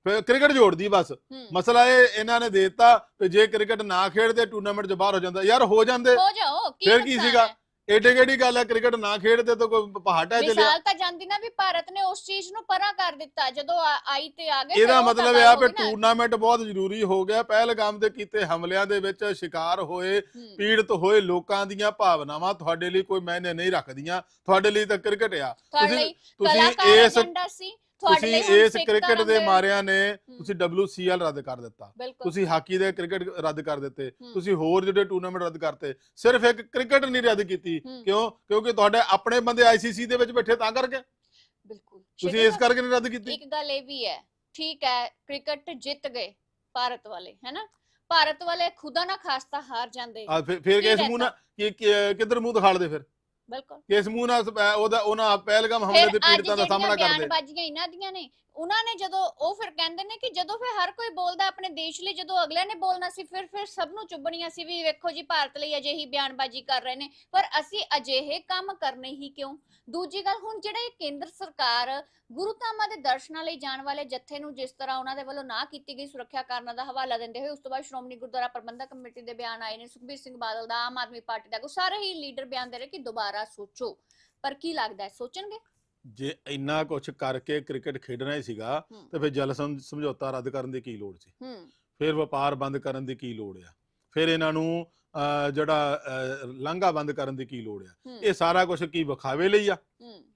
ਫਿਰ ਕ੍ਰਿਕਟ ਜੋੜਦੀ ਬਸ। ਮਸਲਾ ਇਹ ਇਹਨਾਂ ਨੇ ਦੇ ਦਿੱਤਾ ਕਿ ਜੇ ਕ੍ਰਿਕਟ ਨਾ ਖੇਡਦੇ ਟੂਰਨਾਮੈਂਟ 'ਚ ਬਾਹਰ ਹੋ ਜਾਂਦਾ। ਯਾਰ ਹੋ ਜਾਂਦੇ। ਹੋ ਜਾਓ ਕੀ ਫਿਰ ਕੀ ਸੀਗਾ? ਏਡੇ ਕਿਹੜੀ ਗੱਲ ਹੈ ਕ੍ਰਿਕਟ ਨਾ ਖੇਡਦੇ ਤਾਂ ਕੋਈ ਪਹਾੜਾ ਚੱਲਿਆ। ਮਿਸਾਲ ਤਾਂ ਜਾਂਦੀ ਨਾ ਵੀ ਭਾਰਤ ਨੇ ਉਸ ਚੀਜ਼ ਨੂੰ ਪਰਾਂ ਕਰ ਦਿੱਤਾ ਜਦੋਂ ਆ- ਆਈ ਤੇ ਆ ਗਏ ਇਹਦਾ ਮਤਲਬ ਇਹ ਆ ਵੀ। ਟੂਰਨਾਮੈਂਟ ਬਹੁਤ ਜ਼ਰੂਰੀ ਹੋ ਗਿਆ। ਪਹਿਲਗਾਮ ਦੇ ਕੀਤੇ ਹਮਲਿਆਂ ਦੇ ਵਿੱਚ ਸ਼ਿਕਾਰ ਹੋਏ ਪੀੜਤ ਹੋਏ ਲੋਕਾਂ ਦੀਆਂ ਭਾਵਨਾਵਾਂ ਤੁਹਾਡੇ ਲਈ ਕੋਈ ਮਾਇਨੇ ਨਹੀਂ ਰੱਖਦੀਆਂ। ਤੁਹਾਡੇ ਲਈ ਤਾਂ ਕ੍ਰਿਕਟ ਆ। ਤੁਸੀਂ- ਤੁਸੀਂ ਇਸ ਏਜੰਡਾ ਸੀ ਤੁਸੀਂ ਇਸ ਕ੍ਰਿਕਟ ਦੇ ਮਾਰਿਆਂ ਨੇ ਤੁਸੀਂ WCL ਰੱਦ ਕਰ ਦਿੱਤਾ। ਤੁਸੀਂ ਹਾਕੀ ਦੇ ਕ੍ਰਿਕਟ ਰੱਦ ਕਰ ਦਿੱਤੇ। ਤੁਸੀਂ ਹੋਰ ਜਿਹੜੇ ਟੂਰਨਾਮੈਂਟ ਰੱਦ ਕਰਤੇ ਸਿਰਫ ਇੱਕ ਕ੍ਰਿਕਟ ਨਹੀਂ ਰੱਦ ਕੀਤੀ। ਕਿਉਂ? ਕਿਉਂਕਿ ਤੁਹਾਡੇ ਆਪਣੇ ਬੰਦੇ ਆਈਸੀਸੀ ਦੇ ਵਿੱਚ ਬੈਠੇ ਤਾਂ ਕਰਕੇ। ਬਿਲਕੁਲ। ਤੁਸੀਂ ਇਸ ਕਰਕੇ ਨਹੀਂ ਰੱਦ ਕੀਤੀ। ਇੱਕ ਗੱਲ ਇਹ ਵੀ ਹੈ ਠੀਕ ਹੈ ਕ੍ਰਿਕਟ ਜਿੱਤ ਗਏ ਭਾਰਤ ਵਾਲੇ ਹੈਨਾ? ਭਾਰਤ ਵਾਲੇ ਖੁਦਾ ਨਾ ਖਾਸਤਾ ਹਾਰ ਜਾਂਦੇ। ਆ ਫਿਰ ਕਿਸ ਮੂੰਹ ਨਾਲ? ਕਿ ਕਿ- ਕਿੱਧਰ ਮੂੰਹ ਦਿਖਾੜਦੇ ਫਿਰ? ਬਿਲਕੁਲ। ਕਿਸ ਮੂੰਹ ਨਾਲ ਉਹਦਾ ਉਹਨਾਂ ਪਹਿਲਗਾਮ ਹਮਲੇ ਫਿਰ ਦੇ ਅੱਜ ਪੀੜਤਾਂ ਦਾ ਜਿਹੜੀਆਂ ਸਾਹਮਣਾ ਕਰਦੇ। ਬਿਆਨਬਾਜ਼ੀਆਂ ਇਹਨਾਂ ਦੀਆਂ ਨੇ ਉਹਨਾਂ ਨੇ ਜਦੋਂ ਉਹ ਫਿਰ ਕਹਿੰਦੇ ਨੇ ਕਿ ਜਦੋਂ ਫਿਰ ਹਰ ਕੋਈ ਬੋਲਦਾ ਆਪਣੇ ਦੇਸ਼ ਲਈ, ਜਦੋਂ ਅਗਲੇ ਨੇ ਬੋਲਣਾ ਸੀ, ਫਿਰ ਫਿਰ ਸਭ ਨੂੰ ਚੁੱਭਣੀਆਂ ਸੀ ਵੀ ਵੇਖੋ ਜੀ, ਭਾਰਤ ਲਈ ਅਜਿਹੀ ਬਿਆਨਬਾਜ਼ੀ ਕਰ ਰਹੇ ਨੇ, ਪਰ ਅਸੀਂ ਅਜਿਹੇ ਕੰਮ ਕਰਨੇ ਹੀ ਕਿਉਂ? ਦੂਜੀ ਗੱਲ, ਹੁਣ ਜਿਹੜਾ ਇਹ ਕੇਂਦਰ ਸਰਕਾਰ ਗੁਰੂ ਧਾਮਾਂ ਦੇ ਦਰਸ਼ਨਾਂ ਲਈ ਜਾਣ ਵਾਲੇ ਜੱਥੇ ਨੂੰ ਜਿਸ ਤਰ੍ਹਾਂ ਉਹਨਾਂ ਦੇ ਵੱਲੋਂ ਨਾ ਕੀਤੀ ਗਈ ਸੁਰੱਖਿਆ ਕਾਰਨਾਂ ਦਾ ਹਵਾਲਾ ਦਿੰਦੇ ਹੋਏ, ਉਸ ਤੋਂ ਬਾਅਦ ਸ਼੍ਰੋਮਣੀ ਗੁਰਦੁਆਰਾ ਪ੍ਰਬੰਧਕ ਕਮੇਟੀ ਦੇ ਬਿਆਨ ਆਏ ਨੇ, ਸੁਖਬੀਰ ਸਿੰਘ ਬਾਦਲ ਦਾ, ਆਮ ਆਦਮੀ ਪਾਰਟੀ ਦਾ, ਸਾਰੇ ਹੀ ਲੀਡਰ ਬਿਆਨ ਦੇ ਰਹੇ ਕਿ ਦੁਬਾਰਾ ਸੋਚੋ। ਪਰ ਕੀ ਲੱਗਦਾ ਹੈ? ਸੋਚਣਗੇ? ਜੇ ਇੰਨਾ ਕੁਝ ਕਰਕੇ ਕ੍ਰਿਕਟ ਖੇਡਣਾ ਹੀ ਸੀਗਾ। ਤੇ ਫਿਰ ਜਲ ਸਮ- ਸਮਝੌਤਾ ਰੱਦ ਕਰਨ ਦੀ ਕੀ ਲੋੜ ਸੀ? ਫਿਰ ਵਪਾਰ ਬੰਦ ਕਰਨ ਦੀ ਕੀ ਲੋੜ ਆ? ਫਿਰ ਇਹਨਾਂ ਨੂੰ ਜਿਹੜਾ ਲਾਂਘਾ ਬੰਦ ਕਰਨ ਦੀ ਕੀ ਲੋੜ ਆ? ਇਹ ਸਾਰਾ ਕੁਝ ਕੀ ਵਿਖਾਵੇ ਲਈ ਆ?